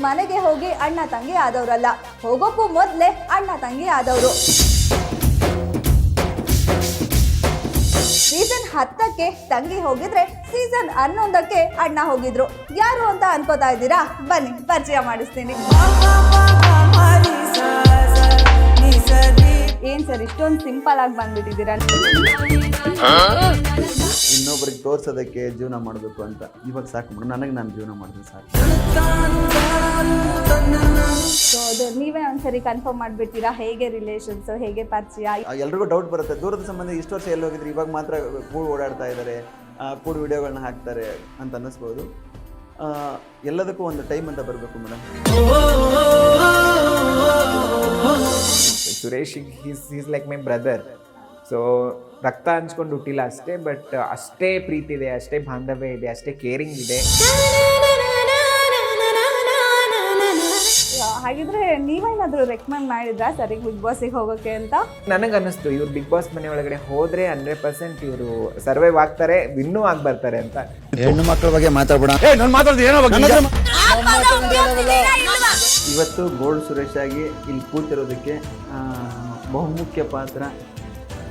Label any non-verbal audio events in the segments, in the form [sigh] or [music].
ಮನೆಗೆ ಹೋಗಿ ಅಣ್ಣ ತಂಗಿ ಆದವರಲ್ಲ ಹೋಗೋಕ್ಕೂ ಮೊದಲೇ ಅಣ್ಣ ತಂಗಿ ಆದವರು ಸೀಸನ್ ಹತ್ತಕ್ಕೆ ತಂಗಿ ಹೋಗಿದ್ರೆ ಸೀಸನ್ ಹನ್ನೊಂದಕ್ಕೆ ಅಣ್ಣ ಹೋಗಿದ್ರು ಯಾರು ಅಂತ ಅನ್ಕೋತಾ ಇದ್ದೀರಾ ಬನ್ನಿ ಪರಿಚಯ ಮಾಡಿಸ್ತೀನಿ ಏನ್ ಸರ್ ಇಷ್ಟೊಂದು ಸಿಂಪಲ್ ಆಗಿ ಬಂದ್ಬಿಟ್ಟಿದ್ದೀರಾ? ಇನ್ನೊಬ್ರಿಗೆ ತೋರ್ಸೋದಕ್ಕೆ ಜೀವನ ಮಾಡಬೇಕು ಅಂತ. ಇವಾಗ ಸಾಕು ಮೇಡಮ್ ನನಗೆ ನಾನು ಜೀವನ ಮಾಡಿದ್ರೆ ಸಾಕು. ಸೊ ಅದು ನೀವೇ ಒಂದ್ಸರಿ ಕನ್ಫರ್ಮ್ ಮಾಡ್ಬಿಡ್ತೀರಾ? ಹೇಗೆ ರಿಲೇಷನ್ಸ್ ಹೇಗೆ ಪರಿಚಯ? ಎಲ್ರಿಗೂ ಡೌಟ್ ಬರುತ್ತೆ. ದೂರದ ಸಂಬಂಧ ಇಷ್ಟು ವರ್ಷ ಎಲ್ಲಿ ಹೋಗಿದ್ರು? ಇವಾಗ ಮಾತ್ರ ಕೂಡ ಓಡಾಡ್ತಾ ಇದ್ದಾರೆ ಕೂಡ ಕೂಡು ವಿಡಿಯೋಗಳನ್ನ ಹಾಕ್ತಾರೆ ಅಂತ ಅನ್ನಿಸ್ಬೋದು. ಎಲ್ಲದಕ್ಕೂ ಒಂದು ಟೈಮ್ ಅಂತ ಬರಬೇಕು madam. Suresh he's is like my brother so ರಕ್ತ ಹಂಚ್ಕೊಂಡು ಹುಟ್ಟಿಲ್ಲ ಅಷ್ಟೇ ಬಟ್ ಅಷ್ಟೇ ಪ್ರೀತಿ ಇದೆ ಅಷ್ಟೇ ಬಾಂಧವ್ಯ ಇದೆ ಅಷ್ಟೇ ಕೇರಿಂಗ್ ಇದೆ. ಹಾಗಿದ್ರೆ ನೀವೇನಾದ್ರೂ ರೆಕಮೆಂಡ್ ಮಾಡಿದ್ರಾ ಸರಿ ಬಿಗ್ ಬಾಸಿಗೆ ಹೋಗೋಕೆ ಅಂತ? ನನಗೆ ಅನ್ನಿಸ್ತು ಇವ್ರು ಬಿಗ್ ಬಾಸ್ ಮನೆ ಒಳಗಡೆ ಹೋದ್ರೆ ಹಂಡ್ರೆಡ್ ಪರ್ಸೆಂಟ್ ಇವರು ಸರ್ವೈವ್ ಆಗ್ತಾರೆ ವಿನ್ನೂ ಆಗಿ ಬರ್ತಾರೆ ಅಂತ. ಹೆಣ್ಣು ಮಕ್ಕಳ ಬಗ್ಗೆ ಮಾತಾಡಬೇಡ. ಇವತ್ತು ಗೋಲ್ಡ್ ಸುರೇಶ್ ಆಗಿ ಇಲ್ಲಿ ಕೂತಿರೋದಕ್ಕೆ ಬಹುಮುಖ್ಯ ಪಾತ್ರ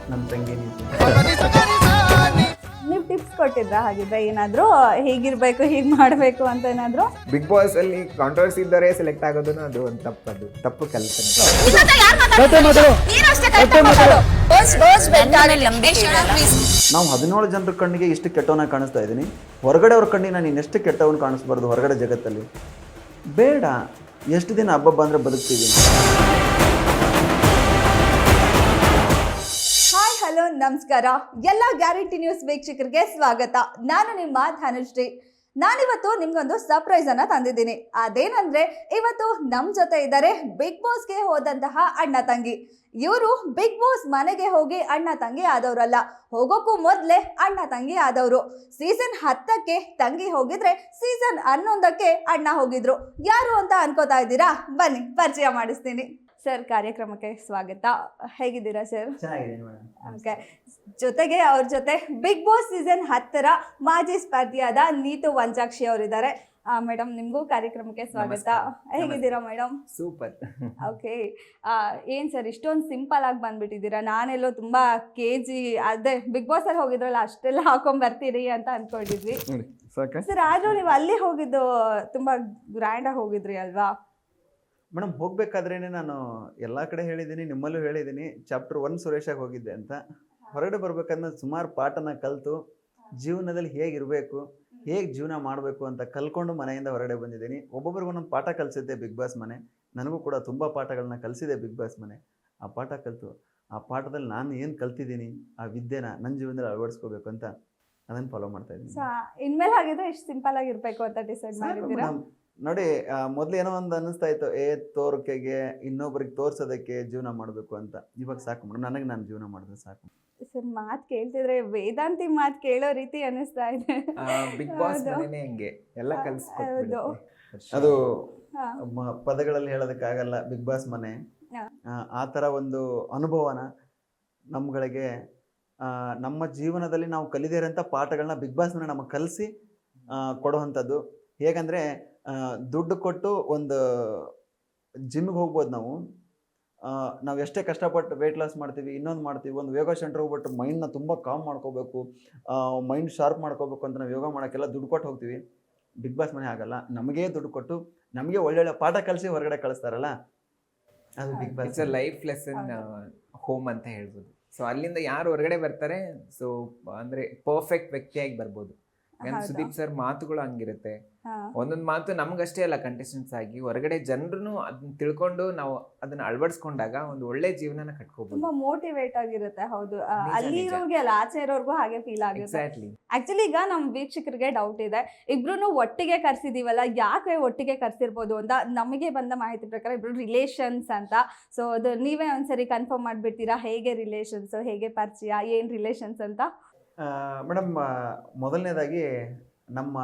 ನಮ್ಮ ತಂಗಿ ನೀವು ಟಿಪ್ಸ್ ಕೊಟ್ಟಿದ್ರಾ ಹಾಗಿದ್ರೆ? ಏನಾದರೂ ಹೀಗಿರ್ಬೇಕು ಹೀಗೆ ಮಾಡಬೇಕು ಅಂತ ಏನಾದರೂ? ಬಿಗ್ ಬಾಸ್ ಅಲ್ಲಿ ಕಾಂಟ್ರವರ್ಸಿ ಇದ್ದರೆ ಸೆಲೆಕ್ಟ್ ಆಗೋದನ್ನು ಅದು ಒಂದು ತಪ್ಪದು. ತಪ್ಪು ಕಲ್ಪನೆ. ನಾವು ಹದಿನೇಳು ಜನರ ಕಣ್ಣಿಗೆ ಇಷ್ಟು ಕೆಟ್ಟವನ ಕಾಣಿಸ್ತಾ ಇದ್ದೀನಿ ಹೊರಗಡೆ ಅವ್ರ ಕಣ್ಣಿಗೆ ನಾನು ಇನ್ನೆಷ್ಟು ಕೆಟ್ಟವನು ಕಾಣಿಸ್ಬಾರ್ದು ಹೊರಗಡೆ ಜಗತ್ತಲ್ಲಿ? ಬೇಡ. ಎಷ್ಟು ದಿನ ಹಬ್ಬ ಬಂದ್ರೆ ಬದುಕ್ತಿದ್ದೀನಿ. ಹಾಯ್ ಹಲೋ ನಮಸ್ಕಾರ. ಎಲ್ಲ ಗ್ಯಾರಂಟಿ ನ್ಯೂಸ್ ವೀಕ್ಷಕರಿಗೆ ಸ್ವಾಗತ. ನಾನು ನಿಮ್ಮ ಧನುಶ್ರೀ. ನಾನಿವತ್ತು ನಿಮ್ಗೊಂದು ಸರ್ಪ್ರೈಸ್ ಅನ್ನ ತಂದಿದ್ದೀನಿ. ಅದೇನಂದ್ರೆ, ಇವತ್ತು ನಮ್ ಜೊತೆ ಇದ್ದಾರೆ ಬಿಗ್ ಬಾಸ್ಗೆ ಹೋದಂತಹ ಅಣ್ಣ ತಂಗಿ. ಇವರು ಬಿಗ್ ಬಾಸ್ ಮನೆಗೆ ಹೋಗಿ ಅಣ್ಣ ತಂಗಿ ಆದವರಲ್ಲ. ಹೋಗೋಕ್ಕೂ ಮೊದಲೇ ಅಣ್ಣ ತಂಗಿ ಆದವರು. ಸೀಸನ್ ಹತ್ತಕ್ಕೆ ತಂಗಿ ಹೋಗಿದ್ರೆ ಸೀಸನ್ ಹನ್ನೊಂದಕ್ಕೆ ಅಣ್ಣ ಹೋಗಿದ್ರು. ಯಾರು ಅಂತ ಅನ್ಕೋತಾ ಇದ್ದೀರಾ? ಬನ್ನಿ, ಪರಿಚಯ ಮಾಡಿಸ್ತೀನಿ. ಸರ್ ಕಾರ್ಯಕ್ರಮಕ್ಕೆ ಸ್ವಾಗತ. ಹೇಗಿದ್ದೀರಾ ಸರ್? ಓಕೆ. ಜೊತೆಗೆ ಅವ್ರ ಜೊತೆ ಬಿಗ್ ಬಾಸ್ ಸೀಸನ್ ಹತ್ತರ ಮಾಜಿ ಸ್ಪರ್ಧಿಯಾದ ನೀತು ವಂಚಾಕ್ಷಿ ಅವರಿದ್ದಾರೆ. ಮೇಡಮ್ ನಿಮಗೂ ಕಾರ್ಯಕ್ರಮಕ್ಕೆ ಸ್ವಾಗತ. ಹೇಗಿದ್ದೀರಾ ಮೇಡಮ್? ಸೂಪರ್. ಓಕೆ. ಏನು ಸರ್ ಇಷ್ಟೊಂದು ಸಿಂಪಲ್ ಆಗಿ ಬಂದ್ಬಿಟ್ಟಿದ್ದೀರಾ? ನಾನೆಲ್ಲೋ ತುಂಬ ಕೆ ಜಿ ಅದೇ ಬಿಗ್ ಬಾಸ್ ಅಲ್ಲಿ ಹೋಗಿದ್ರಲ್ಲ ಅಷ್ಟೆಲ್ಲ ಹಾಕೊಂಡ್ ಬರ್ತೀರಿ ಅಂತ ಅನ್ಕೊಂಡಿದ್ವಿ. ಸರ್ ಆದ್ರೂ ನೀವು ಅಲ್ಲಿ ಹೋಗಿದ್ದು ತುಂಬ ಗ್ರ್ಯಾಂಡಾಗಿ ಹೋಗಿದ್ರಿ ಅಲ್ವಾ? ಮೇಡಮ್ ಹೋಗ್ಬೇಕಾದ್ರೇನೆ ನಾನು ಎಲ್ಲ ಕಡೆ ಹೇಳಿದ್ದೀನಿ ನಿಮ್ಮಲ್ಲೂ ಹೇಳಿದ್ದೀನಿ ಚಾಪ್ಟರ್ ಒನ್ ಸುರೇಶಾಗಿ ಹೋಗಿದ್ದೆ ಅಂತ. ಹೊರಗಡೆ ಬರ್ಬೇಕಂದ್ರೆ ಸುಮಾರು ಪಾಠನ ಕಲಿತು ಜೀವನದಲ್ಲಿ ಹೇಗಿರಬೇಕು ಹೇಗೆ ಜೀವನ ಮಾಡಬೇಕು ಅಂತ ಕಲ್ಕೊಂಡು ಮನೆಯಿಂದ ಹೊರಗಡೆ ಬಂದಿದ್ದೀನಿ. ಒಬ್ಬೊಬ್ಬರಿಗೂ ಒಂದೊಂದು ಪಾಠ ಕಲಿಸಿದ್ದೆ ಬಿಗ್ ಬಾಸ್ ಮನೆ. ನನಗೂ ಕೂಡ ತುಂಬ ಪಾಠಗಳನ್ನ ಕಲಿಸಿದೆ ಬಿಗ್ ಬಾಸ್ ಮನೆ. ಆ ಪಾಠ ಕಲಿತು. ಆ ಪಾಠದಲ್ಲಿ ನಾನು ಏನು ಕಲ್ತಿದ್ದೀನಿ ಆ ವಿದ್ಯೆನ ನನ್ನ ಜೀವನದಲ್ಲಿ ಅಳವಡಿಸ್ಕೋಬೇಕು ಅಂತ ಅದನ್ನು ಫಾಲೋ ಮಾಡ್ತಾ ಇದ್ದೀನಿ. ಇನ್ಮೇಲೆ ಹಾಗಿದ್ರೆ ಇಷ್ಟು ಸಿಂಪಲ್ ಆಗಿರ್ಬೇಕು ಅಂತ ಡಿಸೈಡ್ ಮಾಡಿದ್ದೀರಾ. ನೋಡಿ ಮೊದ್ಲು ಏನೋ ಒಂದು ಅನ್ನಿಸ್ತಾ ಇತ್ತು ಏ ತೋರಿಕೆಗೆ ಇನ್ನೊಬ್ರಿಗೆ ತೋರ್ಸೋದಕ್ಕೆ ಜೀವನ ಮಾಡಬೇಕು ಅಂತ ಇವಾಗ ಸಾಕು ಮೇಡಮ್ ನನಗೆ ನಾನು ಜೀವನ ಮಾಡಿದ್ರೆ ಸಾಕು ಸರ್ ಮಾತು ಕೇಳ್ತಿದ್ರೆ ವೇದಾಂತಿ ಮಾತು ಕೇಳೋ ರೀತಿ ಅನಿಸ್ತಾ ಇದೆ ಬಿಗ್ ಬಾಸ್. ಮನೆನೇ ಹಂಗೆ ಎಲ್ಲ ಹೌದು. ಕಲ್ಸ್ಕೊಟ್ಬಿಡುತ್ತೆ ಅದು. ಮ- ಪದಗಳಲ್ಲಿ ಹೇಳೋದಕ್ಕಾಗಲ್ಲ ಬಿಗ್ ಬಾಸ್ ಮನೆ ಹಾ. ಆ, ಆ ಥರ ಒಂದು ಅನುಭವನ ನಮ್ಗಳಿಗೆ ಆ, ನಮ್ಮ ಜೀವನದಲ್ಲಿ ನಾವು ಕಲಿದೇ ಇರೋಂಥ ಪಾಠಗಳನ್ನ ಬಿಗ್ ಬಾಸ್ ಮನೆ ನಮಗೆ ಕಲಿಸಿ ಕೊಡುವಂಥದ್ದು ಹೇಗಂದರೆ ದುಡ್ಡು ಕೊಟ್ಟು ಒಂದು ಜಿಮ್ಗೆ ಹೋಗ್ಬೋದು ನಾವು. ನಾವು ಎಷ್ಟೇ ಕಷ್ಟಪಟ್ಟು ವೆಯ್ಟ್ ಲಾಸ್ ಮಾಡ್ತೀವಿ ಇನ್ನೊಂದು ಮಾಡ್ತೀವಿ ಒಂದು ಯೋಗ ಸೆಂಟ್ರ್ ಹೋಗ್ಬಿಟ್ಟು ಮೈಂಡ್ನ ತುಂಬ ಕಾಮ್ ಮಾಡ್ಕೋಬೇಕು. ಮೈಂಡ್ ಶಾರ್ಪ್ ಮಾಡ್ಕೋಬೇಕು ಅಂತ ನಾವು ಯೋಗ ಮಾಡೋಕ್ಕೆಲ್ಲ ದುಡ್ಡು ಕೊಟ್ಟು ಹೋಗ್ತೀವಿ. ಬಿಗ್ ಬಾಸ್ ಮನೆ ಆಗಲ್ಲ ನಮಗೆ ದುಡ್ಡು ಕೊಟ್ಟು ನಮಗೆ ಒಳ್ಳೊಳ್ಳೆ ಪಾಠ ಕಲಿಸಿ ಹೊರಗಡೆ ಕಳಿಸ್ತಾರಲ್ಲ? ಅದು Bigg Boss it's a life lesson home ಅಂತ ಹೇಳ್ಬೋದು. ಸೊ ಅಲ್ಲಿಂದ ಯಾರು ಹೊರಗಡೆ ಬರ್ತಾರೆ ಸೊ ಅಂದರೆ ಪರ್ಫೆಕ್ಟ್ ವ್ಯಕ್ತಿಯಾಗಿ ಬರ್ಬೋದು. ಯಾಕಂದ್ರೆ? ಸುದೀಪ್ ಸರ್ ಮಾತುಗಳು ಹಂಗಿರುತ್ತೆ. ಒಂದೊಂದ್ ಮಾತು ನಮ್ಗಷ್ಟೇ ಅಲ್ಲ ಕಂಟೆಸ್ಟೆಂಟ್ಸ್ ಆಗಿ ಹೊರಗಡೆ ಜನರು ಅದನ್ನ ತಿಳ್ಕೊಂಡು ನಾವು ಅದನ್ನ ಅಳವಡಿಸ್ಕೊಂಡಾಗ ಒಂದು ಒಳ್ಳೆ ಜೀವನನ ಕಟ್ಕೋಬಹುದು ತುಂಬಾ ಮೋಟಿವೇಟ್ ಆಗಿರುತ್ತೆ ಹೌದು. ಅಲ್ಲಿ ಇರೋರ್ಗೆ ಅಲ್ಲ ಆಚೆ ಇರೋರ್ಗೂ ಹಾಗೆ ಫೀಲ್ ಆಗುತ್ತೆ. ಆಕ್ಚುಲಿ ಈಗ ನಮ್ ವೀಕ್ಷಕರಿಗೆ ಡೌಟ್ ಇದೆ. ಇಬ್ರು ಒಟ್ಟಿಗೆ ಕರ್ಸಿದೀವಲ್ಲ ಯಾಕೆ ಒಟ್ಟಿಗೆ ಕರ್ಸಿರ್ಬೋದು ಅಂತ ನಮಗೆ ಬಂದ ಮಾಹಿತಿ ಪ್ರಕಾರ ಇಬ್ರು ರಿಲೇಷನ್ಸ್ ಅಂತ. ಸೊ ಅದು ನೀವೇ ಒಂದ್ಸರಿ ಕನ್ಫರ್ಮ್ ಮಾಡ್ಬಿಡ್ತೀರಾ? ಹೇಗೆ ರಿಲೇಷನ್ಸ್ ಹೇಗೆ ಪರಿಚಯ ಏನ್ ರಿಲೇಷನ್ಸ್ ಅಂತ? ಮೇಡಮ್ ಮೊದಲನೇದಾಗಿ ನಮ್ಮ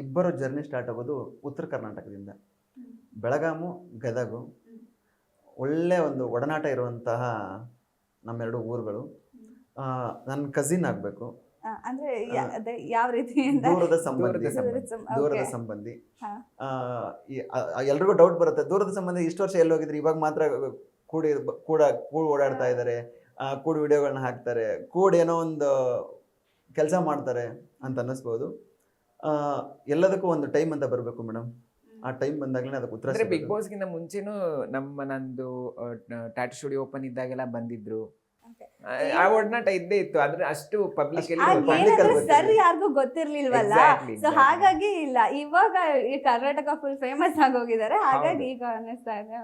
ಇಬ್ಬರು ಜರ್ನಿ ಸ್ಟಾರ್ಟ್ ಆಗೋದು ಉತ್ತರ ಕರ್ನಾಟಕದಿಂದ. ಬೆಳಗಾಮು ಗದಗು. ಒಳ್ಳೆ ಒಂದು ಒಡನಾಟ ಇರುವಂತಹ ನಮ್ಮೆರಡು ಊರುಗಳು. ನನ್ನ ಕಸಿನ್ ಆಗಬೇಕು. ಅಂದ್ರೆ ಯಾವ ರೀತಿಯಿಂದ? ದೂರದ ಸಂಬಂಧಿ. ದೂರದ ಸಂಬಂಧಿ. ಎಲ್ರಿಗೂ ಡೌಟ್ ಬರುತ್ತೆ. ದೂರದ ಸಂಬಂಧಿ ಇಷ್ಟು ವರ್ಷ ಎಲ್ಲಿ ಹೋಗಿದ್ರು? ಇವಾಗ ಮಾತ್ರ ಕೂಡಿ ಕೂಡ ಕೂಡಿ ಓಡಾಡ್ತಾ ಇದ್ದಾರೆ. ಕೂಡಿ ವಿಡಿಯೋಗಳನ್ನ ಹಾಕ್ತಾರೆ. ಕೂಡ ಏನೋ ಒಂದು ಕೆಲಸ ಮಾಡ್ತಾರೆ ಅಂತ ಅನ್ನಿಸ್ಬೋದು. ಆ, ಎಲ್ಲದಕ್ಕೂ ಒಂದು ಟೈಮ್ ಅಂತ ಬರಬೇಕು ಮೇಡಮ್. ಆ ಟೈಮ್ ಬಂದಾಗಲೇ ಅದಕ್ಕೆ ಉತ್ತರ ಅಂದ್ರೆ ಬಿಗ್ ಬಾಸ್ಗಿಂತ ಬಾಸ್ ಗಿಂತ ಮುಂಚೆನೂ ನಮ್ಮ ನಂದು ಟಾಟಾ ಸ್ಟುಡಿಯೋ ಓಪನ್ ಇದ್ದಾಗೆಲ್ಲ ಬಂದಿದ್ರು. ಆ ಒಡನಾಟ ಇದ್ದೇ ಇತ್ತು. ಆದ್ರೆ ಅಷ್ಟು ಪಬ್ಲಿಕ್. ಸರ್ ಯಾರಿಗೂ ಗೊತ್ತಿರ್ಲಿಲ್ವಲ್ಲ? ಸೊ ಹಾಗಾಗಿ ಇಲ್ಲ. ಇವಾಗ ಈ ಕರ್ನಾಟಕ ಫುಲ್ ಫೇಮಸ್ ಆಗೋಗಿದ್ದಾರೆ. ಹಾಗಾಗಿ ಈಗ ಅನ್ನಿಸ್ತಾ ಇದೆ.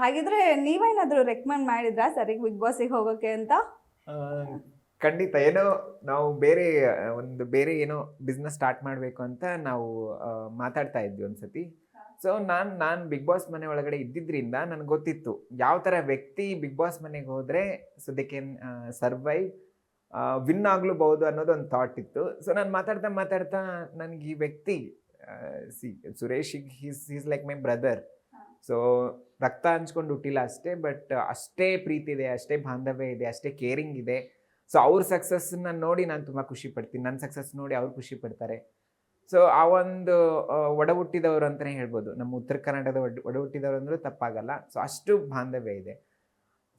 ಹಾಗಿದ್ರೆ ನೀವೇನಾದ್ರೂ ರೆಕಮೆಂಡ್ ಮಾಡಿದ್ರಾ ಸರಿ ಬಿಗ್ ಬಾಸಿಗೆ ಹೋಗೋಕೆ ಅಂತ? ಖಂಡಿತ. ಏನೋ ನಾವು ಬೇರೆ ಒಂದು ಬೇರೆ ಏನೋ ಬಿಸ್ನೆಸ್ ಸ್ಟಾರ್ಟ್ ಮಾಡಬೇಕು ಅಂತ ನಾವು ಮಾತಾಡ್ತಾ ಇದ್ವಿ ಒಂದ್ಸತಿ. ಸೊ ನಾನು ನಾನು ಬಿಗ್ ಬಾಸ್ ಮನೆ ಒಳಗಡೆ ಇದ್ದಿದ್ದರಿಂದ ನನಗೆ ಗೊತ್ತಿತ್ತು ಯಾವ ಥರ ವ್ಯಕ್ತಿ ಬಿಗ್ ಬಾಸ್ ಮನೆಗೆ ಹೋದರೆ so they can survive win ಆಗ್ಲೂಬಹುದು ಅನ್ನೋದು ಒಂದು ಥಾಟ್ ಇತ್ತು. ಸೊ ನಾನು ಮಾತಾಡ್ತಾ ಮಾತಾಡ್ತಾ ನನಗೆ ಈ ವ್ಯಕ್ತಿ see Suresh he's he's like my brother so ರಕ್ತ ಹಂಚ್ಕೊಂಡು ಹುಟ್ಟಿಲ್ಲ ಅಷ್ಟೇ ಬಟ್ ಅಷ್ಟೇ ಪ್ರೀತಿ ಇದೆ, ಅಷ್ಟೇ ಬಾಂಧವ್ಯ ಇದೆ, ಅಷ್ಟೇ ಕೇರಿಂಗ್ ಇದೆ. ಸೊ ಅವ್ರ ಸಕ್ಸಸ್ನ ನೋಡಿ ನಾನು ತುಂಬ ಖುಷಿ ಪಡ್ತೀನಿ. ನನ್ನ ಸಕ್ಸಸ್ ನೋಡಿ ಅವ್ರು ಖುಷಿ ಪಡ್ತಾರೆ. ಸೊ ಆ ಒಂದು ಒಡ ಹುಟ್ಟಿದವರು ಅಂತಲೇ ಹೇಳ್ಬೋದು. ನಮ್ಮ ಉತ್ತರ ಕನ್ನಡದ ಒಡ ಹುಟ್ಟಿದವರು ಅಂದರೆ ತಪ್ಪಾಗಲ್ಲ. ಸೊ ಅಷ್ಟು ಬಾಂಧವ್ಯ ಇದೆ.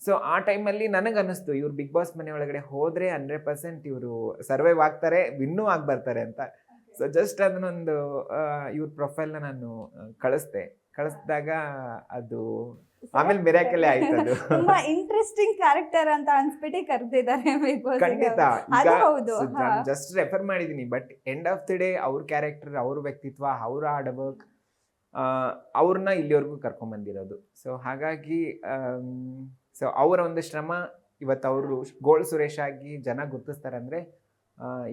ಸೊ ಆ ಟೈಮಲ್ಲಿ ನನಗೆ ಅನ್ನಿಸ್ತು, ಇವ್ರು ಬಿಗ್ ಬಾಸ್ ಮನೆ ಒಳಗಡೆ ಹೋದರೆ ಹಂಡ್ರೆಡ್ ಪರ್ಸೆಂಟ್ ಇವರು ಸರ್ವೈವ್ ಆಗ್ತಾರೆ ವಿನ್ನೂ ಆಗಿ ಬರ್ತಾರೆ ಅಂತ. ಸೊ ಜಸ್ಟ್ ಅದನ್ನೊಂದು ಇವ್ರ ಪ್ರೊಫೈಲ್ನ ನಾನು ಕಳಿಸ್ದೆ. ಕಳಿಸಿದಾಗ ಅದು ಆಮೇಲೆ ಮಿರಾಕಲೇ ಆಯ್ತು ಅದು [laughs] ತುಂಬಾ ಇಂಟ್ರೆಸ್ಟಿಂಗ್ ಕ್ಯಾರೆಕ್ಟರ್ ಅಂತ ಅನ್ಸ್ಬಿಟ್ಟು ಕರೆದಿದ್ದಾರೆ ಖಂಡಿತ. ಜಸ್ಟ್ ರೆಫರ್ ಮಾಡಿದೀನಿ but end of the day ಅವ್ರ ಕ್ಯಾರೆಕ್ಟರ್ ಅವ್ರ ವ್ಯಕ್ತಿತ್ವ ಅವ್ರ ಹಾರ್ಡ್ ವರ್ಕ್ ಅವ್ರನ್ನ ಇಲ್ಲಿವರೆಗೂ ಕರ್ಕೊಂಡ್ ಬಂದಿರೋದು ಸೊ ಹಾಗಾಗಿ ಸೊ ಅವರ ಒಂದು ಶ್ರಮ ಇವತ್ತು ಅವರು ಗೋಲ್ಡ್ ಸುರೇಶ್ ಆಗಿ ಜನ ಗುರ್ತಿಸ್ತಾರೆ ಅಂದ್ರೆ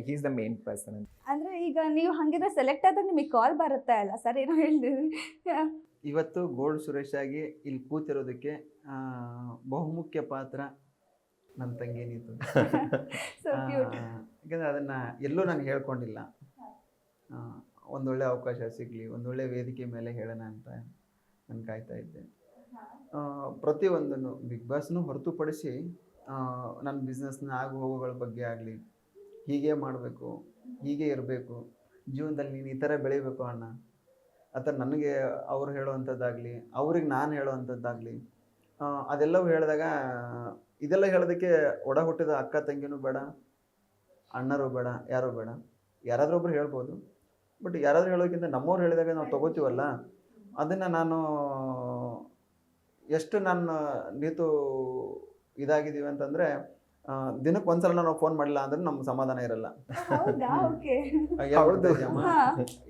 ಈಸ್ ದ ಮೇನ್ ಪರ್ಸನ್ ಅಂದ್ರೆ ಈಗ ನೀವು ಹಂಗಿದ್ರೆ ಸೆಲೆಕ್ಟ್ ಆದ್ರೆ ನಿಮಗೆ ಕಾಲ್ ಬರುತ್ತೆ ಅಲ್ಲ ಸರ್? ಏನೋ ಹೇಳ್ತಿದ್ರಿ ಇವತ್ತು ಗೋಲ್ಡ್ ಸುರೇಶ್ ಆಗಿ ಇಲ್ಲಿ ಕೂತಿರೋದಕ್ಕೆ ಬಹುಮುಖ್ಯ ಪಾತ್ರ ನನ್ನ ತಂಗಿ ನೀತು. [laughs] ಯಾಕಂದರೆ ಅದನ್ನು ಎಲ್ಲೂ ನಾನು ಹೇಳ್ಕೊಂಡಿಲ್ಲ. ಒಂದೊಳ್ಳೆ ಅವಕಾಶ ಸಿಗಲಿ ಒಂದೊಳ್ಳೆ ವೇದಿಕೆ ಮೇಲೆ ಹೇಳೋಣ ಅಂತ ನಾನು ಕಾಯ್ತಾ ಇದ್ದೆ. ಪ್ರತಿಯೊಂದನ್ನು ಬಿಗ್ ಬಾಸ್ನು ಹೊರತುಪಡಿಸಿ ನನ್ನ ಬಿಸ್ನೆಸ್ನ ಆಗು ಹೋಗುಗಳ ಬಗ್ಗೆ ಆಗಲಿ ಹೀಗೆ ಮಾಡಬೇಕು ಹೀಗೆ ಇರಬೇಕು ಜೀವನದಲ್ಲಿ ನೀನು ಈ ಥರ ಬೆಳಿಬೇಕು ಅಣ್ಣ. ಅಥವಾ ನನಗೆ ಅವ್ರು ಹೇಳುವಂಥದ್ದಾಗಲಿ ಅವ್ರಿಗೆ ನಾನು ಹೇಳುವಂಥದ್ದಾಗಲಿ ಅದೆಲ್ಲವೂ ಹೇಳಿದಾಗ ಇದೆಲ್ಲ ಹೇಳೋದಕ್ಕೆ ಒಡ ಹುಟ್ಟಿದ ಅಕ್ಕ ತಂಗಿನೂ ಬೇಡ ಅಣ್ಣರು ಬೇಡ ಯಾರೂ ಬೇಡ. ಯಾರಾದರೂ ಒಬ್ರು ಹೇಳ್ಬೋದು. ಬಟ್ ಯಾರಾದರೂ ಹೇಳೋಕ್ಕಿಂತ ನಮ್ಮವ್ರು ಹೇಳಿದಾಗ ನಾವು ತಗೋತೀವಲ್ಲ? ಅದನ್ನು ನಾನು ಎಷ್ಟು ನಾನು ನೀತು ಇದಾಗಿದ್ದೀವಿ ಅಂತಂದರೆ ದಿನಕ್ಕೆ ಒಂದ್ಸಲ ನಾವು ಫೋನ್ ಮಾಡಿಲ್ಲ ಅಂದ್ರೆ ನಮ್ಗೆ ಸಮಾಧಾನ ಇರಲ್ಲ.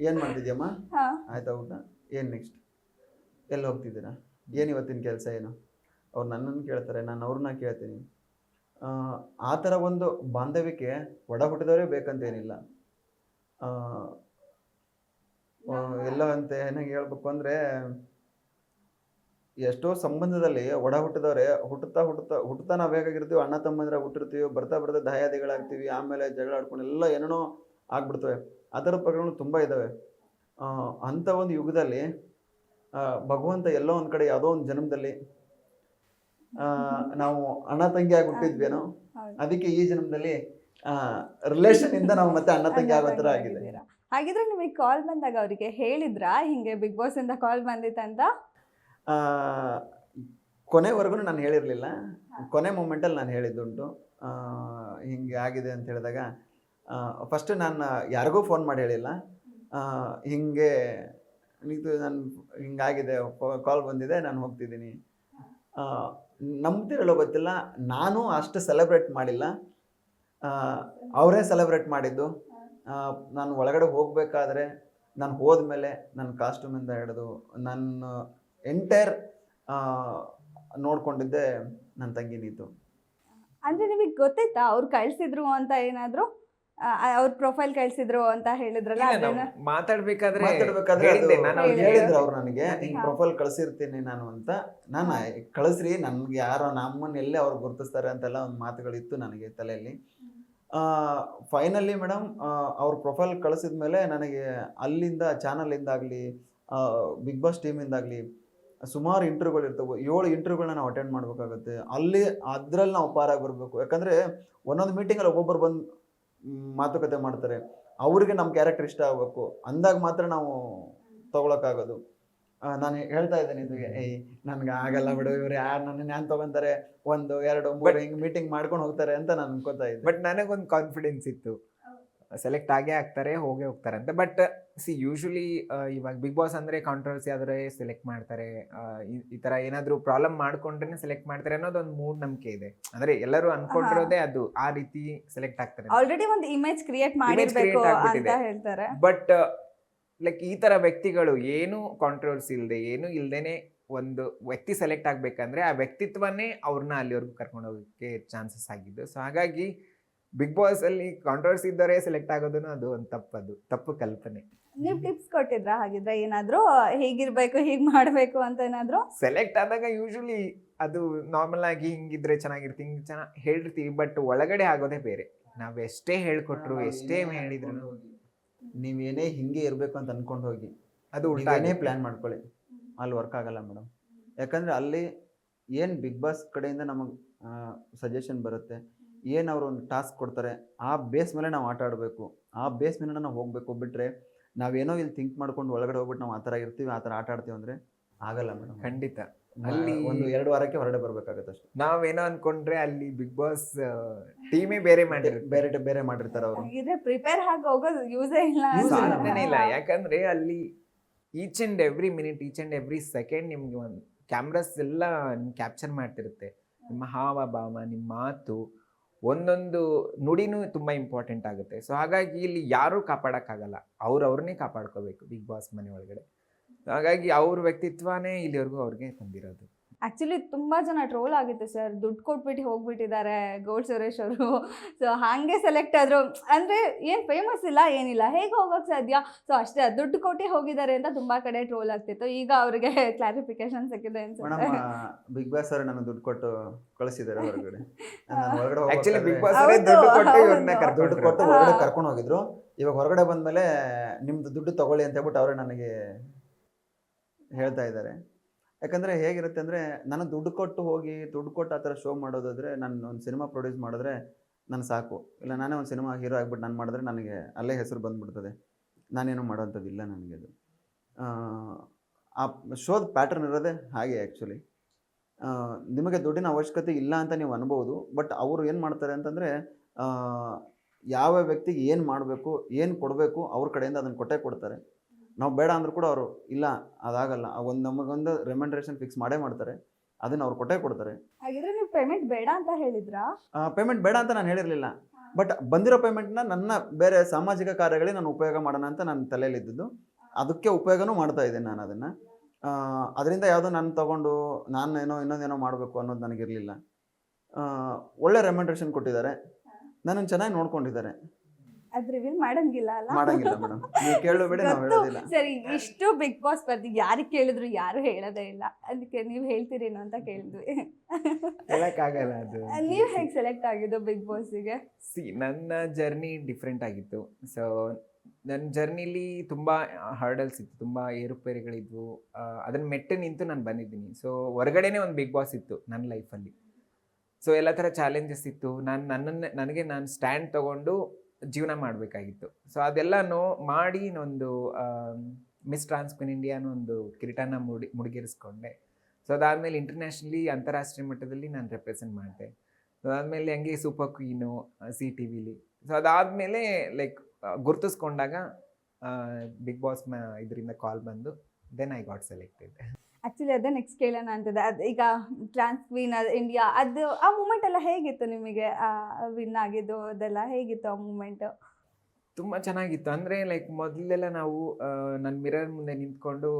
ಏನು ಮಾಡ್ತಿದ್ಯಮ್ಮ? ಆಯ್ತಾ ಊಟ? ಏನು ನೆಕ್ಸ್ಟ್ ಎಲ್ಲಿ ಹೋಗ್ತಿದ್ದೀರಾ? ಏನು ಇವತ್ತಿನ ಕೆಲಸ ಏನು? ಅವ್ರು ನನ್ನನ್ನು ಕೇಳ್ತಾರೆ ನಾನು ಅವ್ರನ್ನ ಕೇಳ್ತೀನಿ. ಆ, ಥರ ಒಂದು ಬಾಂಧವ್ಯಕ್ಕೆ ಒಡ ಹುಟ್ಟಿದವರೇ ಬೇಕಂತೇನಿಲ್ಲ. ಎಲ್ಲ ಅಂತ ಏನಾಗಿ ಹೇಳ್ಬೇಕು ಅಂದರೆ ಎಷ್ಟೋ ಸಂಬಂಧದಲ್ಲಿ ಒಡ ಹುಟ್ಟಿದವ್ರೆ ಹುಟ್ಟುತ್ತಾ ಹುಟ್ಟುತ್ತಾ ಹುಟ್ಟುತ್ತಾ ನಾವು ಹೇಗಾಗಿರ್ತೀವಿ ಅಣ್ಣ ತಮ್ಮಂದ್ರೆ ಹುಟ್ಟಿರ್ತೀವಿ ಬರ್ತಾ ಬರ್ತಾ ದಯಾದಿಗಳಾಗ್ತೀವಿ ಆಮೇಲೆ ಜಗಳ ಆಡ್ಕೊಂಡು ಎಲ್ಲ ಏನೇನೋ ಆಗ್ಬಿಡ್ತವೆ. ಆ ಥರದ ಪ್ರಕರಣಗಳು ತುಂಬ ಇದ್ದಾವೆ ಅಂಥ ಒಂದು ಯುಗದಲ್ಲಿ ಭಗವಂತ ಎಲ್ಲೋ ಒಂದು ಕಡೆ ಯಾವುದೋ ಒಂದು ಜನ್ಮದಲ್ಲಿ ಆ, ನಾವು ಅಣ್ಣ ತಂಗಿ ಆಗಿ ಹುಟ್ಟಿದ್ವೇನೋ ಅದಕ್ಕೆ ಈ ಜನ್ಮದಲ್ಲಿ ರಿಲೇಷನ್ ಇಂದ ನಾವು ಮತ್ತೆ ಅಣ್ಣ ತಂಗಿ ಆಗೋ ಥರ ಆಗಿದೆ. ಹಾಗಿದ್ರೆ ನಿಮಗೆ ಕಾಲ್ ಬಂದಾಗ ಅವರಿಗೆ ಹೇಳಿದ್ರಾ? ಹಿಂಗೆ ಬಿಗ್ ಬಾಸ್ ಇಂದ ಕಾಲ್ ಬಂದಿತ್ತಂತ ಕೊನೆವರೆಗೂ ನಾನು ಹೇಳಿರಲಿಲ್ಲ. ಕೊನೆ ಮೂಮೆಂಟಲ್ಲಿ ನಾನು ಹೇಳಿದ್ದುಂಟು. ಹಿಂಗೆ ಆಗಿದೆ ಅಂತ ಹೇಳಿದಾಗ ಫಸ್ಟ್ ನಾನು ಯಾರಿಗೂ ಫೋನ್ ಮಾಡಿ ಹೇಳಿಲ್ಲ. ಹಿಂಗೆ ಇದು ನಾನು ಹಿಂಗಾಗಿದೆ ಕಾಲ್ ಬಂದಿದೆ, ನಾನು ಹೋಗ್ತಿದ್ದೀನಿ. ನಂಬ್ತಿರಲ್ಲ ಗೊತ್ತಿಲ್ಲ. ನಾನು ಅಷ್ಟು ಸೆಲೆಬ್ರೇಟ್ ಮಾಡಿಲ್ಲ. ಅವರೇ ಸೆಲೆಬ್ರೇಟ್ ಮಾಡಿದ್ದು. ನಾನು ಒಳಗಡೆ ಹೋಗಬೇಕಾದ್ರೆ, ನಾನು ಹೋದ್ಮೇಲೆ ನನ್ನ ಕಾಸ್ಟ್ಯೂಮಿಂದ ಹಿಡಿದು ನನ್ನ ಎಂಟೈರ್ ನೋಡ್ಕೊಂಡಿದ್ದೆ ನನ್ನ ತಂಗಿ ನೀತು. ಅಂದ್ರೆ ನಿಮಗೆ ಗೊತ್ತಿತ್ತಾ ಅವ್ರು ಕಳಿಸಿದ್ರು ಅಂತ ಏನಾದ್ರು? ಅವ್ರ ಪ್ರೊಫೈಲ್ ಕಳ್ಸಿದ್ರು ಅಂತ ಹೇಳಿದ್ರಲ್ಲ ಮಾತಾಡ್ಬೇಕಾದ್ರೆ ಮಾತಾಡ್ಬೇಕಾದ್ರೆ ಅದು ನಾನು ಅವ್ರಿಗೆ ಹೇಳಿದ್ರು. ಅವ್ರು ನನಗೆ ಹಿಂಗ್ ಪ್ರೊಫೈಲ್ ಕಳ್ಸಿರ್ತೀನಿ ನಾನು ಅಂತ. ನಾನು ಕಳಿಸ್ರಿ ನನ್ಗೆ ಯಾರೋ ನಮ್ಮನ್ನ ಎಲ್ಲೇ ಅವ್ರು ಗುರುತಿಸ್ತಾರೆ ಅಂತೆಲ್ಲ ಒಂದು ಮಾತುಗಳಿತ್ತು ನನಗೆ ತಲೆಯಲ್ಲಿ. ಫೈನಲಿ ಮೇಡಮ್ ಅವ್ರ ಪ್ರೊಫೈಲ್ ಕಳಿಸಿದ ಮೇಲೆ ನನಗೆ ಅಲ್ಲಿಂದ ಚಾನಲಿಂದ ಆಗಲಿ ಬಿಗ್ ಬಾಸ್ ಟೀಮಿಂದಾಗಲಿ ಸುಮಾರು ಇಂಟರ್ವ್ಯೂಗಳು ಇರ್ತವೆ ಏಳು ಇಂಟರ್ವ್ಯೂಗಳನ್ನ ನಾವು ಅಟೆಂಡ್ ಮಾಡಬೇಕಾಗುತ್ತೆ. ಅಲ್ಲಿ ಅದ್ರಲ್ಲಿ ನಾವು ಪಾರಾಗಿ ಬರಬೇಕು. ಯಾಕಂದರೆ ಒಂದೊಂದು ಮೀಟಿಂಗಲ್ಲಿ ಒಬ್ಬೊಬ್ಬರು ಬಂದು ಮಾತುಕತೆ ಮಾಡ್ತಾರೆ. ಅವ್ರಿಗೆ ನಮ್ಮ ಕ್ಯಾರೆಕ್ಟರ್ ಇಷ್ಟ ಆಗಬೇಕು. ಅಂದಾಗ ಮಾತ್ರ ನಾವು ತಗೊಳಕ್ಕಾಗೋದು. ನಾನು ಹೇಳ್ತಾ ಇದ್ದೇನೆ ಇದು ಏಯ್ ನನ್ಗೆ ಆಗಲ್ಲ ಬಿಡು ಇವ್ರು ಯಾರು ನನ್ನ ಏನು ತಗೊಂತಾರೆ ಒಂದು ಎರಡು ಮೂರು ಹಿಂಗೆ ಮೀಟಿಂಗ್ ಮಾಡ್ಕೊಂಡು ಹೋಗ್ತಾರೆ ಅಂತ ನಾನು ಅನ್ಕೋತಾ ಇದ್ದೆ. ಬಟ್ ನನಗೊಂದು ಕಾನ್ಫಿಡೆನ್ಸ್ ಇತ್ತು. ಸೆಲೆಕ್ಟ್ ಆಗೇ ಆಗ್ತಾರೆ ಹೋಗೇ ಹೋಗ್ತಾರೆ ಅಂತ. ಬಟ್ ಸಿ ಯೂಶಲಿ ಇವಾಗ ಬಿಗ್ ಬಾಸ್ ಅಂದ್ರೆ ಕಾಂಟ್ರವರ್ಸಿ ಆದ್ರೆ ಸೆಲೆಕ್ಟ್ ಮಾಡ್ತಾರೆ. ಈ- ಥರ ತರ ಏನಾದ್ರು ಪ್ರಾಬ್ಲಮ್ ಮಾಡ್ಕೊಂಡ್ರೆ ಸೆಲೆಕ್ಟ್ ಮಾಡ್ತಾರೆ ಅನ್ನೋದು ಒಂದು ಮೂಡ್ ನಂಬಿಕೆ ಇದೆ. ಅಂದ್ರೆ ಎಲ್ಲರೂ ಅನ್ಕೊಂಡಿರೋದೇ ಅದು ಆ ರೀತಿ ಸೆಲೆಕ್ಟ್ ಆಗ್ತಾರೆ. ಆಲ್ರೆಡಿ ಒಂದು ಇಮೇಜ್ ಕ್ರಿಯೇಟ್ ಮಾಡಿರ್ಬೇಕು ಅಂತ ಹೇಳ್ತಾರೆ. ಬಟ್ ಲೈಕ್ ಈ ತರ ವ್ಯಕ್ತಿಗಳು ಏನು ಕಾಂಟ್ರವರ್ಸಿ ಇಲ್ಲದೆ ಏನು ಇಲ್ಲದೇನೆ ಒಂದು ವ್ಯಕ್ತಿ ಸೆಲೆಕ್ಟ್ ಆಗಬೇಕಂದ್ರೆ ಆ ವ್ಯಕ್ತಿತ್ವನೇ ಅವ್ರನ್ನ ಅಲ್ಲಿವರೆಗೂ ಕರ್ಕೊಂಡು ಹೋಗೋಕ್ಕೆ ಚಾನ್ಸಸ್ ಆಗಿದ್ದು. ಸೊ ಹಾಗಾಗಿ ಬಿಗ್ ಬಾಸ್ ಅಲ್ಲಿ ಕಾಂಟ್ರವರ್ಸಿ ಇದ್ದವರೇ ಸೆಲೆಕ್ಟ್ ಆಗೋದನ್ನು ಅದು ಒಂದು ತಪ್ಪದು ತಪ್ಪು ಕಲ್ಪನೆ. ನೀವು ಟಿಪ್ಸ್ ಕೊಟ್ಟಿದ್ರಾ? ಹಾಗಿದ್ರೆ ಏನಾದ್ರೂ ಹೇಗಿರ್ಬೇಕು ಹೀಗ್ ಮಾಡ್ಬೇಕು ಅಂತ ಏನಾದ್ರು? ಸೆಲೆಕ್ಟ್ ಆದಾಗ ಯೂಶಲಿ ಅದು ನಾರ್ಮಲ್ ಆಗಿ ಹಿಂಗಿದ್ರೆ ಚೆನ್ನಾಗಿರ್ತಿ ಹಿಂಗ್ ಚೆನ್ನಾಗಿ ಹೇಳಿರ್ತೀವಿ ಬಟ್ ಒಳಗಡೆ ಆಗೋದೇ ಬೇರೆ. ನಾವ್ ಎಷ್ಟೇ ಹೇಳ್ಕೊಟ್ರು ಎಷ್ಟೇ ಹೇಳಿದ್ರು. ನೀವೇನೇ ಹಿಂಗೆ. ಇರಬೇಕು ಅಂತ ಅನ್ಕೊಂಡು ಹೋಗಿ. ಅದು ಉಳಿತಾಯನೇ ಪ್ಲಾನ್ ಮಾಡ್ಕೊಳ್ಳಿ. ಅಲ್ಲಿ ವರ್ಕ್ ಆಗಲ್ಲ ಮೇಡಮ್ ಯಾಕಂದ್ರೆ ಅಲ್ಲಿ ಏನು ಬಿಗ್ ಬಾಸ್ ಕಡೆಯಿಂದ ನಮಗೆ ಸಜೆಷನ್ ಬರುತ್ತೆ ಏನು ಅವರು ಒಂದು ಟಾಸ್ಕ್ ಕೊಡ್ತಾರೆ ಆ ಬೇಸ್ ಮೇಲೆ ನಾವು ಆಟ ಆಡಬೇಕು. ಆ ಬೇಸ್ ಮೇಲೆ ನಾವು ಹೋಗಬೇಕು ಬಿಟ್ಟರೆ ನಾವೇನೋ ಇಲ್ಲಿ ಥಿಂಕ್ ಮಾಡ್ಕೊಂಡು ಒಳಗಡೆ ಹೋಗ್ಬಿಟ್ಟು ನಾವು ಆ ಥರ ಇರ್ತೀವಿ ಆ ಥರ ಆಟ ಆಡ್ತೀವಿ ಅಂದರೆ ಆಗಲ್ಲ ಮೇಡಮ್ ಖಂಡಿತ. ಅಲ್ಲಿ ಒಂದು ಎರಡು ವಾರಕ್ಕೆ ಹೊರಡೆ ಬರಬೇಕಾಗುತ್ತೆ ಅಷ್ಟೇ. ನಾವೇನೋ ಅನ್ಕೊಂಡ್ರೆ ಅಲ್ಲಿ ಬಿಗ್ ಬಾಸ್ ಟೀಮೇ ಬೇರೆ ಮಾಡಿ ಬೇರೆ ಬೇರೆ ಮಾಡಿರ್ತಾರೆ ಅವರು. ಇದೆ ಪ್ರಿಪೇರ್ ಆಗಿ ಹೋಗೋದು ಯೂಸೇ ಇಲ್ಲ. ಸಾಧ್ಯನೇ ಇಲ್ಲ. ಯಾಕಂದ್ರೆ ಅಲ್ಲಿ each and every minute each and every second ನಿಮ್ಗೆ ಒಂದು ಕ್ಯಾಮ್ರಾಸ್ ಎಲ್ಲ ನಿಮ್ಗೆ ಕ್ಯಾಪ್ಚರ್ ಮಾಡ್ತಿರುತ್ತೆ. ನಿಮ್ಮ ಹಾವ ಭಾವ ನಿಮ್ಮ ಮಾತು ಒಂದೊಂದು ನುಡಿನೂ ತುಂಬ ಇಂಪಾರ್ಟೆಂಟ್ ಆಗುತ್ತೆ. ಸೊ ಹಾಗಾಗಿ ಇಲ್ಲಿ ಯಾರೂ ಕಾಪಾಡೋಕ್ಕಾಗಲ್ಲ. ಅವ್ರು ಅವ್ರನ್ನೇ ಕಾಪಾಡ್ಕೋಬೇಕು ಬಿಗ್ ಬಾಸ್ ಮನೆ ಒಳಗಡೆ. ಹಾಗಾಗಿ ಅವ್ರ ವ್ಯಕ್ತಿತ್ವನೇ ಇಲ್ಲಿವರೆಗೂ ಅವ್ರಿಗೆ ತಂದಿರೋದು. ಆಕ್ಚುಲಿ ತುಂಬಾ ಜನ ಟ್ರೋಲ್ ಆಗಿತ್ತು ಸರ್ ದುಡ್ಡು ಕೊಟ್ಬಿಟ್ಟು ಹೋಗ್ಬಿಟ್ಟಿದ್ದಾರೆ ಗೋಲ್ಡ್ ಸುರೇಶ್ ಅವರು. ಸೊ ಹಾಗೆ ಸೆಲೆಕ್ಟ್ ಆದ್ರು. ಅಂದ್ರೆ ಏನ್ ಫೇಮಸ್ ಇಲ್ಲ ಏನಿಲ್ಲ. ಹೇಗೆ ಹೋಗೋಕೆ ಸಾಧ್ಯ? ಸೊ ಅಷ್ಟೇ ದುಡ್ಡು ಕೊಟ್ಟು ಹೋಗಿದ್ದಾರೆ ಅಂತ ತುಂಬಾ ಕಡೆ ಟ್ರೋಲ್ ಆಗ್ತಿತ್ತು. ಈಗ ಅವರಿಗೆ ಕ್ಲಾರಿಫಿಕೇಶನ್ ಸಿಕ್ಕಿದೆ ಅನ್ಸುತ್ತೆ. ಬಿಗ್ ಬಾಸ್ ಅವರು ನನ್ನ ದುಡ್ಡು ಕೊಟ್ಟು ಕಳಿಸಿದ್ದಾರೆ ಹೊರಗಡೆ. ನಾನು [laughs] ಹೊರಗಡೆ ಆಕ್ಚುಲಿ ಬಿಗ್ ಬಾಸ್ ದುಡ್ಡು ಕೊಟ್ಟು ಇವ್ರನ್ನ. ದುಡ್ಡು ಕೊಟ್ಟು ಹೊರಗಡೆ ಕರ್ಕೊಂಡು ಹೋಗಿದ್ರು. ಇವಾಗ ಹೊರಗಡೆ ಬಂದ್ಮೇಲೆ ನಿಮ್ದು ದುಡ್ಡು ತಗೊಳ್ಳಿ ಅಂತ ಹೇಳ್ಬಿಟ್ಟು ಅವರೇ ನನಗೆ ಹೇಳ್ತಾ ಇದ್ದಾರೆ. ಯಾಕಂದ್ರೆ ಹೇಗಿರುತ್ತೆ ಅಂದ್ರೆ ನಾನು ದುಡ್ಡು ಕೊಟ್ಟು ಹೋಗಿ ದುಡ್ಡು ಕೊಟ್ಟು ಆ ಥರ ಶೋ ಮಾಡೋದಾದ್ರೆ ನಾನು ಒಂದು ಸಿನಿಮಾ ಪ್ರೊಡ್ಯೂಸ್ ಮಾಡಿದ್ರೆ ನಾನು ಸಾಕು. ಇಲ್ಲ ನಾನೇ ಒಂದು ಸಿನಿಮಾ ಹೀರೋ ಆಗ್ಬಿಟ್ಟು ನಾನು ಮಾಡಿದ್ರೆ ನನಗೆ ಅಲ್ಲೇ ಹೆಸರು ಬಂದುಬಿಡ್ತದೆ. ನಾನೇನು ಮಾಡೋಂಥದ್ದಿಲ್ಲ ನನಗೆ ಅದು. ಆ, ಆ ಶೋದ ಪ್ಯಾಟರ್ನ್ ಇರೋದೇ ಹಾಗೆ ಆ್ಯಕ್ಚುಲಿ ನಿಮಗೆ ದುಡ್ಡಿನ ಅವಶ್ಯಕತೆ ಇಲ್ಲ ಅಂತ ನೀವು ಅನ್ಬೋದು ಬಟ್ ಅವರು ಏನು ಮಾಡ್ತಾರೆ ಅಂತಂದರೆ ಯಾವ ವ್ಯಕ್ತಿಗೆ ಏನು ಮಾಡಬೇಕು ಏನು ಕೊಡಬೇಕು ಅವ್ರ ಕಡೆಯಿಂದ ಅದನ್ನು ಕೊಟ್ಟೇ ಕೊಡ್ತಾರೆ. ನಾವು ಬೇಡ ಅಂದರೂ ಕೂಡ ಅವರು ಇಲ್ಲ ಅದಾಗಲ್ಲ. ಒಂದು ನಮಗೊಂದು ರೆಮಂಡ್ರೇಷನ್ ಫಿಕ್ಸ್ ಮಾಡೇ ಮಾಡ್ತಾರೆ. ಅದನ್ನ ಅವ್ರು ಕೊಟ್ಟೇ ಕೊಡ್ತಾರೆ. ಹಾಗಿದ್ರೆ ನೀವು ಪೇಮೆಂಟ್ ಬೇಡ ಅಂತ ಹೇಳಿದ್ರಾ? ಪೇಮೆಂಟ್ ಬೇಡ ಅಂತ ನಾನು ಹೇಳಿರಲಿಲ್ಲ. ಬಟ್ ಬಂದಿರೋ ಪೇಮೆಂಟ್ನ ನನ್ನ ಬೇರೆ ಸಾಮಾಜಿಕ ಕಾರ್ಯಗಳಿಗೆ ನಾನು ಉಪಯೋಗ ಮಾಡೋಣ ಅಂತ ನನ್ನ ತಲೆಯಲ್ಲಿದ್ದು ಅದಕ್ಕೆ ಉಪಯೋಗನೂ ಮಾಡ್ತಾ ಇದ್ದೀನಿ ನಾನು ಅದನ್ನು. ಅದರಿಂದ ಯಾವುದೋ ನಾನು ತಗೊಂಡು ನಾನು ಏನೋ ಇನ್ನೊಂದೇನೋ ಮಾಡಬೇಕು ಅನ್ನೋದು ನನಗಿರಲಿಲ್ಲ. ಒಳ್ಳೆ ರೆಮೆಂಡ್ರೇಷನ್ ಕೊಟ್ಟಿದ್ದಾರೆ. ನನ್ನನ್ನು ಚೆನ್ನಾಗಿ ನೋಡ್ಕೊಂಡಿದ್ದಾರೆ. ಅದ್ ರಿವೀಲ್ ಮಾಡಂಗಿಲ್ಲ ಅಲ್ಲ? ಮಾಡಂಗಿಲ್ಲ ಮೇಡಮ್ ನೀವು ಕೇಳಬೇಡಿ ನಾವು ಹೇಳೋದಿಲ್ಲ. ಸರಿ ಇಷ್ಟು ಬಿಗ್ ಬಾಸ್ ಸ್ಪರ್ಧೆ ಯಾರಿಗೆ ಕೇಳಿದ್ರು ಯಾರು ಹೇಳೋದೇ ಇಲ್ಲ. ಅದಕ್ಕೆ ನೀವು ಹೇಳ್ತೀರೇನೋ ಅಂತ ಕೇಳಿದ್ವಿ. ಹೇಳಕ್ಕಾಗಲ್ಲ ಅದು. ನೀವು ಹೇಗೆ ಸೆಲೆಕ್ಟ್ ಆಗಿದ್ದು ಬಿಗ್ ಬಾಸ್ಗೆ ಸಿ ನನ್ನ ಜರ್ನಿ ಡಿಫ್ರೆಂಟ್ ಆಗಿತ್ತು. ಸೊ ನನ್ನ ಜರ್ನಿಲಿ ತುಂಬ ಹರ್ಡಲ್ಸ್ ಇತ್ತು ತುಂಬ ಏರುಪೇರುಗಳಿದ್ವು. ಅದನ್ನು ಅದನ್ನ ಮೆಟ್ಟು ನಿಂತು ನಾನು ಬಂದಿದ್ದೀನಿ. ಸೊ ಹೊರಗಡೆನೇ ಒಂದು ಬಿಗ್ ಬಾಸ್ ಇತ್ತು ನನ್ನ ಲೈಫಲ್ಲಿ ಸೊ ಎಲ್ಲ ಥರ ಚಾಲೆಂಜಸ್ ಇತ್ತು. ನಾನು ನನ್ನನ್ನೇ ನನಗೆ ನಾನು ಸ್ಟ್ಯಾಂಡ್ ತಗೊಂಡು ಜೀವನ ಮಾಡಬೇಕಾಗಿತ್ತು. ಸೊ ಅದೆಲ್ಲನೂ ಮಾಡಿ ಒಂದು ಮಿಸ್ ಟ್ರಾನ್ಸ್ಪಿನ್ ಇಂಡಿಯಾ ಒಂದು ಕಿರೀಟನ ಮುಡಿ, ಮುಡಿಗೇರಿಸ್ಕೊಂಡೆ. ಸೊ ಅದಾದಮೇಲೆ ಇಂಟರ್ನ್ಯಾಷನಲಿ ಅಂತಾರಾಷ್ಟ್ರೀಯ ಮಟ್ಟದಲ್ಲಿ ನಾನು ರೆಪ್ರೆಸೆಂಟ್ ಮಾಡಿದೆ. ಸೊ ಅದಾದಮೇಲೆ ಹಂಗೆ ಸೂಪರ್ ಕ್ವೀನು ಸಿ ಟಿ ವಿಲಿ ಸೊ ಅದಾದಮೇಲೆ ಲೈಕ್ ಗುರ್ತಿಸ್ಕೊಂಡಾಗ ಬಿಗ್ ಬಾಸ್ ಮ ಇದರಿಂದ ಕಾಲ್ ಬಂದು then I got selected actually ಅದೇ ನೆಕ್ಸ್ಟ್ ಕೇಳೋಣ ಅಂತಿದೆ ಅದು ಈಗ ಟ್ರಾನ್ಸ್ ಕ್ವೀನ್ ಇಂಡಿಯಾ ಅದು ಆ ಮೂಮೆಂಟ್ ಎಲ್ಲ ಹೇಗಿತ್ತು ನಿಮಗೆ? ವಿನ್ ಆಗಿದ್ದು ಅದೆಲ್ಲ ಹೇಗಿತ್ತು ಆ ಮೂಮೆಂಟ್ ತುಂಬ ಚೆನ್ನಾಗಿತ್ತು. ಅಂದರೆ ಲೈಕ್ ಮೊದಲೆಲ್ಲ ನಾವು ನನ್ನ ಮಿರರ್ ಮುಂದೆ ನಿಂತ್ಕೊಂಡು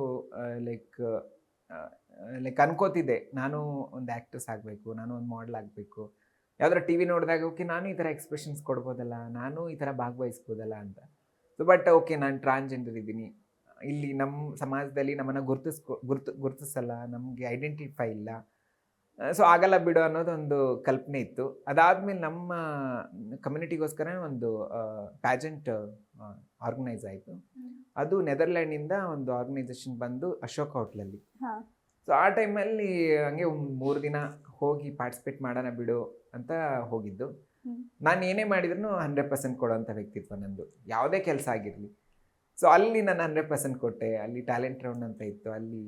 ಲೈಕ್ ಲೈಕ್ ಅನ್ಕೋತಿದ್ದೆ. ನಾನು ಒಂದು ಆ್ಯಕ್ಟ್ರೆಸ್ ಆಗಬೇಕು, ನಾನು ಒಂದು ಮಾಡಲ್ ಆಗಬೇಕು. ಯಾವ್ದಾರ ಟಿ ವಿ ನೋಡಿದಾಗ ಓಕೆ ನಾನು ಈ ಥರ ಎಕ್ಸ್ಪ್ರೆಷನ್ಸ್ ಕೊಡ್ಬೋದಲ್ಲ, ನಾನು ಈ ಥರ ಭಾಗವಹಿಸ್ಬೋದಲ್ಲ ಅಂತ. ಸೊ ಬಟ್ ಓಕೆ ನಾನು ಟ್ರಾನ್ಸ್ಜೆಂಡರ್ ಇದ್ದೀನಿ. ಇಲ್ಲಿ ನಮ್ಮ ಸಮಾಜದಲ್ಲಿ ನಮ್ಮನ್ನು ಗುರುತಿಸ್ಕೊ ಗುರ್ತು ಗುರ್ತಿಸಲ್ಲ ನಮಗೆ ಐಡೆಂಟಿಫೈ ಇಲ್ಲ. ಸೊ ಆಗಲ್ಲ ಬಿಡು ಅನ್ನೋದೊಂದು ಕಲ್ಪನೆ ಇತ್ತು. ಅದಾದಮೇಲೆ ನಮ್ಮ ಕಮ್ಯುನಿಟಿಗೋಸ್ಕರ ಒಂದು ಪ್ಯಾಜೆಂಟ್ ಆರ್ಗನೈಸ್ ಆಯಿತು. ಅದು ನೆದರ್ಲ್ಯಾಂಡಿಂದ ಒಂದು ಆರ್ಗನೈಸೇಷನ್ ಬಂದು ಅಶೋಕ್ ಹೋಟ್ಲಲ್ಲಿ. ಸೊ ಆ ಟೈಮಲ್ಲಿ ಹಂಗೆ ಒಂದು ಮೂರು ದಿನ ಹೋಗಿ ಪಾರ್ಟಿಸಿಪೇಟ್ ಮಾಡೋಣ ಬಿಡು ಅಂತ ಹೋಗಿದ್ದು. ನಾನು ಏನೇ ಮಾಡಿದ್ರು ಹಂಡ್ರೆಡ್ ಪರ್ಸೆಂಟ್ ಕೊಡೋಂಥ ವ್ಯಕ್ತಿತ್ವ ನಂದು. ಯಾವುದೇ ಕೆಲಸ ಆಗಿರಲಿ. ಸೊ ಅಲ್ಲಿ ನಾನು ಹಂಡ್ರೆಡ್ ಪರ್ಸೆಂಟ್ ಕೊಟ್ಟೆ. ಅಲ್ಲಿ ಟ್ಯಾಲೆಂಟ್ ರೌಂಡ್ ಅಂತ ಇತ್ತು. ಅಲ್ಲಿ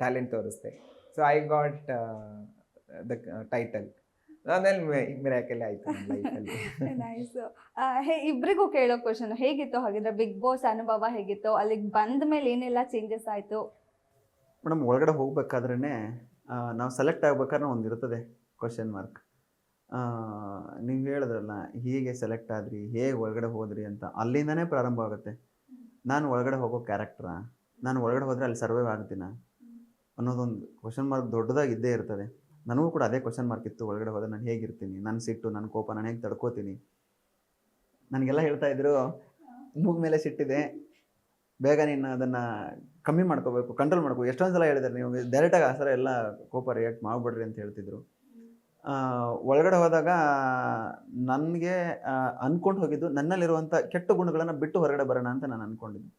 talent ತೋರಿಸ್ದೆ. So I got the title ಆಮೇಲೆ ಆಯ್ತು ಲೈಫಲ್ಲಿ ನೈಸ್ [laughs] ಇಬ್ರಿಗೂ ಕೇಳೋ ಕ್ವಶನ್ ಹೇಗಿತ್ತು? ಹಾಗಿದ್ರೆ ಬಿಗ್ ಬಾಸ್ ಅನುಭವ ಹೇಗಿತ್ತು? ಅಲ್ಲಿಗೆ ಬಂದ ಮೇಲೆ ಏನೆಲ್ಲ ಚೇಂಜಸ್ ಆಯ್ತು? ಮೇಡಮ್ ಒಳಗಡೆ ಹೋಗ್ಬೇಕಾದ್ರೆ ನಾವು ಸೆಲೆಕ್ಟ್ ಆಗ್ಬೇಕಾದ್ರೆ ಒಂದು ಇರ್ತದೆ ಕ್ವಶನ್ ಮಾರ್ಕ್ ನೀವು ಹೇಳಿದ್ರಲ್ಲ, ಹೀಗೆ ಸೆಲೆಕ್ಟ್ ಆದ್ರಿ, ಹೇಗೆ ಒಳಗಡೆ ಹೋದ್ರಿ ಅಂತ, ಅಲ್ಲಿಂದನೇ ಪ್ರಾರಂಭ ಆಗುತ್ತೆ. ನಾನು ಒಳಗಡೆ ಹೋಗೋ ಕ್ಯಾರೆಕ್ಟ್ರಾ ನಾನು ಒಳಗಡೆ ಹೋದರೆ ಅಲ್ಲಿ ಸರ್ವೈವ್ ಆಗ್ತೀನ ಅನ್ನೋದೊಂದು ಕ್ವಶನ್ ಮಾರ್ಕ್ ದೊಡ್ಡದಾಗಿ ಇದ್ದೇ ಇರ್ತದೆ. ನನಗೂ ಕೂಡ ಅದೇ ಕ್ವಶನ್ ಮಾರ್ಕ್ ಇತ್ತು, ಒಳಗಡೆ ಹೋದರೆ ನಾನು ಹೇಗಿರ್ತೀನಿ? ನನ್ನ ಸಿಟ್ಟು ನನ್ನ ಕೋಪ, ನಾನು ಹೇಗೆ ತಡ್ಕೋತೀನಿ? ನನಗೆಲ್ಲ ಹೇಳ್ತಾ ಇದ್ರು, ಮೂಗ್ ಮೇಲೆ ಸಿಟ್ಟಿದೆ, ಬೇಗ ನೀನು ಅದನ್ನು ಕಮ್ಮಿ ಮಾಡ್ಕೋಬೇಕು ಕಂಟ್ರೋಲ್ ಮಾಡ್ಕೋ. ಎಷ್ಟೊಂದು ಸಲ ಹೇಳಿದ್ದಾರೆ ನೀವು ಡೈರೆಕ್ಟಾಗಿ ಆ ಥರ ಎಲ್ಲ ಕೋಪ ರಿಯಾಕ್ಟ್ ಮಾಡಿಬಿಡ್ರಿ ಅಂತ ಹೇಳ್ತಿದ್ರು. ಒಳಗಡೆ ಹೋದಾಗ ನನಗೆ ಅಂದ್ಕೊಂಡು ಹೋಗಿದ್ದು ನನ್ನಲ್ಲಿರುವಂಥ ಕೆಟ್ಟ ಗುಣಗಳನ್ನು ಬಿಟ್ಟು ಹೊರಗಡೆ ಬರೋಣ ಅಂತ ನಾನು ಅಂದ್ಕೊಂಡಿದ್ದೆ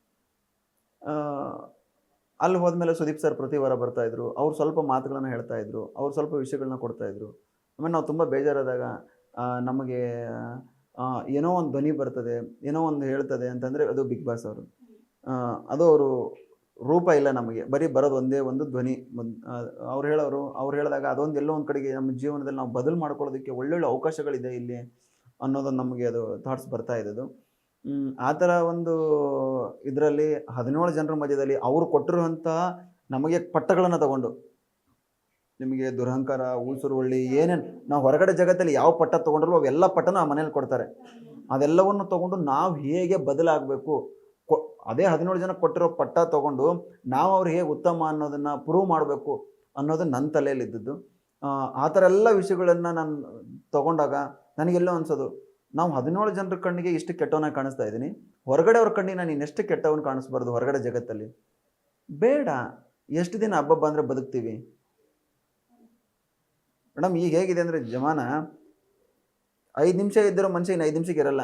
ಅಲ್ಲಿ ಹೋದ್ಮೇಲೆ ಸುದೀಪ್ ಸರ್ ಪ್ರತಿ ವಾರ ಬರ್ತಾ ಇದ್ರು. ಅವ್ರು ಸ್ವಲ್ಪ ಮಾತುಗಳನ್ನು ಹೇಳ್ತಾ ಇದ್ರು. ಅವ್ರು ಸ್ವಲ್ಪ ವಿಷಯಗಳನ್ನ ಕೊಡ್ತಾ ಇದ್ರು. ಆಮೇಲೆ ನಾವು ತುಂಬ ಬೇಜಾರಾದಾಗ ನಮಗೆ ಏನೋ ಒಂದು ಧ್ವನಿ ಬರ್ತದೆ, ಏನೋ ಒಂದು ಹೇಳ್ತದೆ ಅಂತಂದರೆ ಅದು ಬಿಗ್ ಬಾಸ್ ಅವರು. ಅದು ಅವರು ರೂಪ ಇಲ್ಲ ನಮಗೆ. ಬರೀ ಬರೋದು ಒಂದೇ ಒಂದು ಧ್ವನಿ. ಅವ್ರು ಹೇಳೋರು, ಅವ್ರು ಹೇಳಿದಾಗ ಅದೊಂದು ಎಲ್ಲೋ ಒಂದು ಕಡೆಗೆ ನಮ್ಮ ಜೀವನದಲ್ಲಿ ನಾವು ಬದಲು ಮಾಡ್ಕೊಳ್ಳೋದಕ್ಕೆ ಒಳ್ಳೊಳ್ಳೆ ಅವಕಾಶಗಳಿದೆ ಇಲ್ಲಿ ಅನ್ನೋದು ನಮಗೆ ಅದು ಥಾಟ್ಸ್ ಬರ್ತಾ ಇದ್ದದು ಆ ಥರ ಒಂದು ಇದರಲ್ಲಿ ಹದಿನೇಳು ಜನರ ಮಧ್ಯದಲ್ಲಿ ಅವರು ಕೊಟ್ಟಿರುವಂತಹ ನಮಗೆ ಪಟ್ಟಗಳನ್ನು ತಗೊಂಡು. ನಿಮಗೆ ದುರಹಂಕಾರ ಊಸುರುವಳ್ಳಿ ಏನೇನು ನಾವು ಹೊರಗಡೆ ಜಗತ್ತಲ್ಲಿ ಯಾವ ಪಟ್ಟ ತೊಗೊಂಡ್ರು ಅವೆಲ್ಲ ಪಟ್ಟನೂ ಆ ಮನೇಲಿ ಕೊಡ್ತಾರೆ. ಅದೆಲ್ಲವನ್ನು ತೊಗೊಂಡು ನಾವು ಹೇಗೆ ಬದಲಾಗಬೇಕು? ಕೊ ಅದೇ ಹದಿನೇಳು ಜನ ಕೊಟ್ಟಿರೋ ಪಟ್ಟ ತಗೊಂಡು ನಾವು ಅವ್ರಿಗೆ ಹೇಗೆ ಉತ್ತಮ ಅನ್ನೋದನ್ನು ಪ್ರೂವ್ ಮಾಡಬೇಕು ಅನ್ನೋದು ನನ್ನ ತಲೆಯಲ್ಲಿ ಇದ್ದದ್ದು ಆ, ಥರ ಎಲ್ಲ ವಿಷಯಗಳನ್ನು ನಾನು ತಗೊಂಡಾಗ ನನಗೆಲ್ಲೋ ಅನ್ಸೋದು ನಾವು ಹದಿನೇಳು ಜನರ ಕಣ್ಣಿಗೆ ಇಷ್ಟು ಕೆಟ್ಟವನಾಗಿ ಕಾಣಿಸ್ತಾ ಇದ್ದೀನಿ. ಹೊರಗಡೆ ಅವ್ರ ಕಣ್ಣಿಗೆ ನಾನು ಇನ್ನೆಷ್ಟು ಕೆಟ್ಟವನು ಕಾಣಿಸ್ಬಾರ್ದು ಹೊರಗಡೆ ಜಗತ್ತಲ್ಲಿ? ಬೇಡ ಎಷ್ಟು ದಿನ ಹಬ್ಬ ಬಂದರೆ ಬದುಕ್ತೀವಿ? ಮೇಡಮ್ ಈಗ ಹೇಗಿದೆ ಅಂದರೆ ಜಮಾನ ಐದು ನಿಮಿಷ ಇದ್ದಿರೋ ಮನುಷ್ಯ ಇನ್ನು ಐದು ನಿಮಿಷಕ್ಕೆ ಇರಲ್ಲ.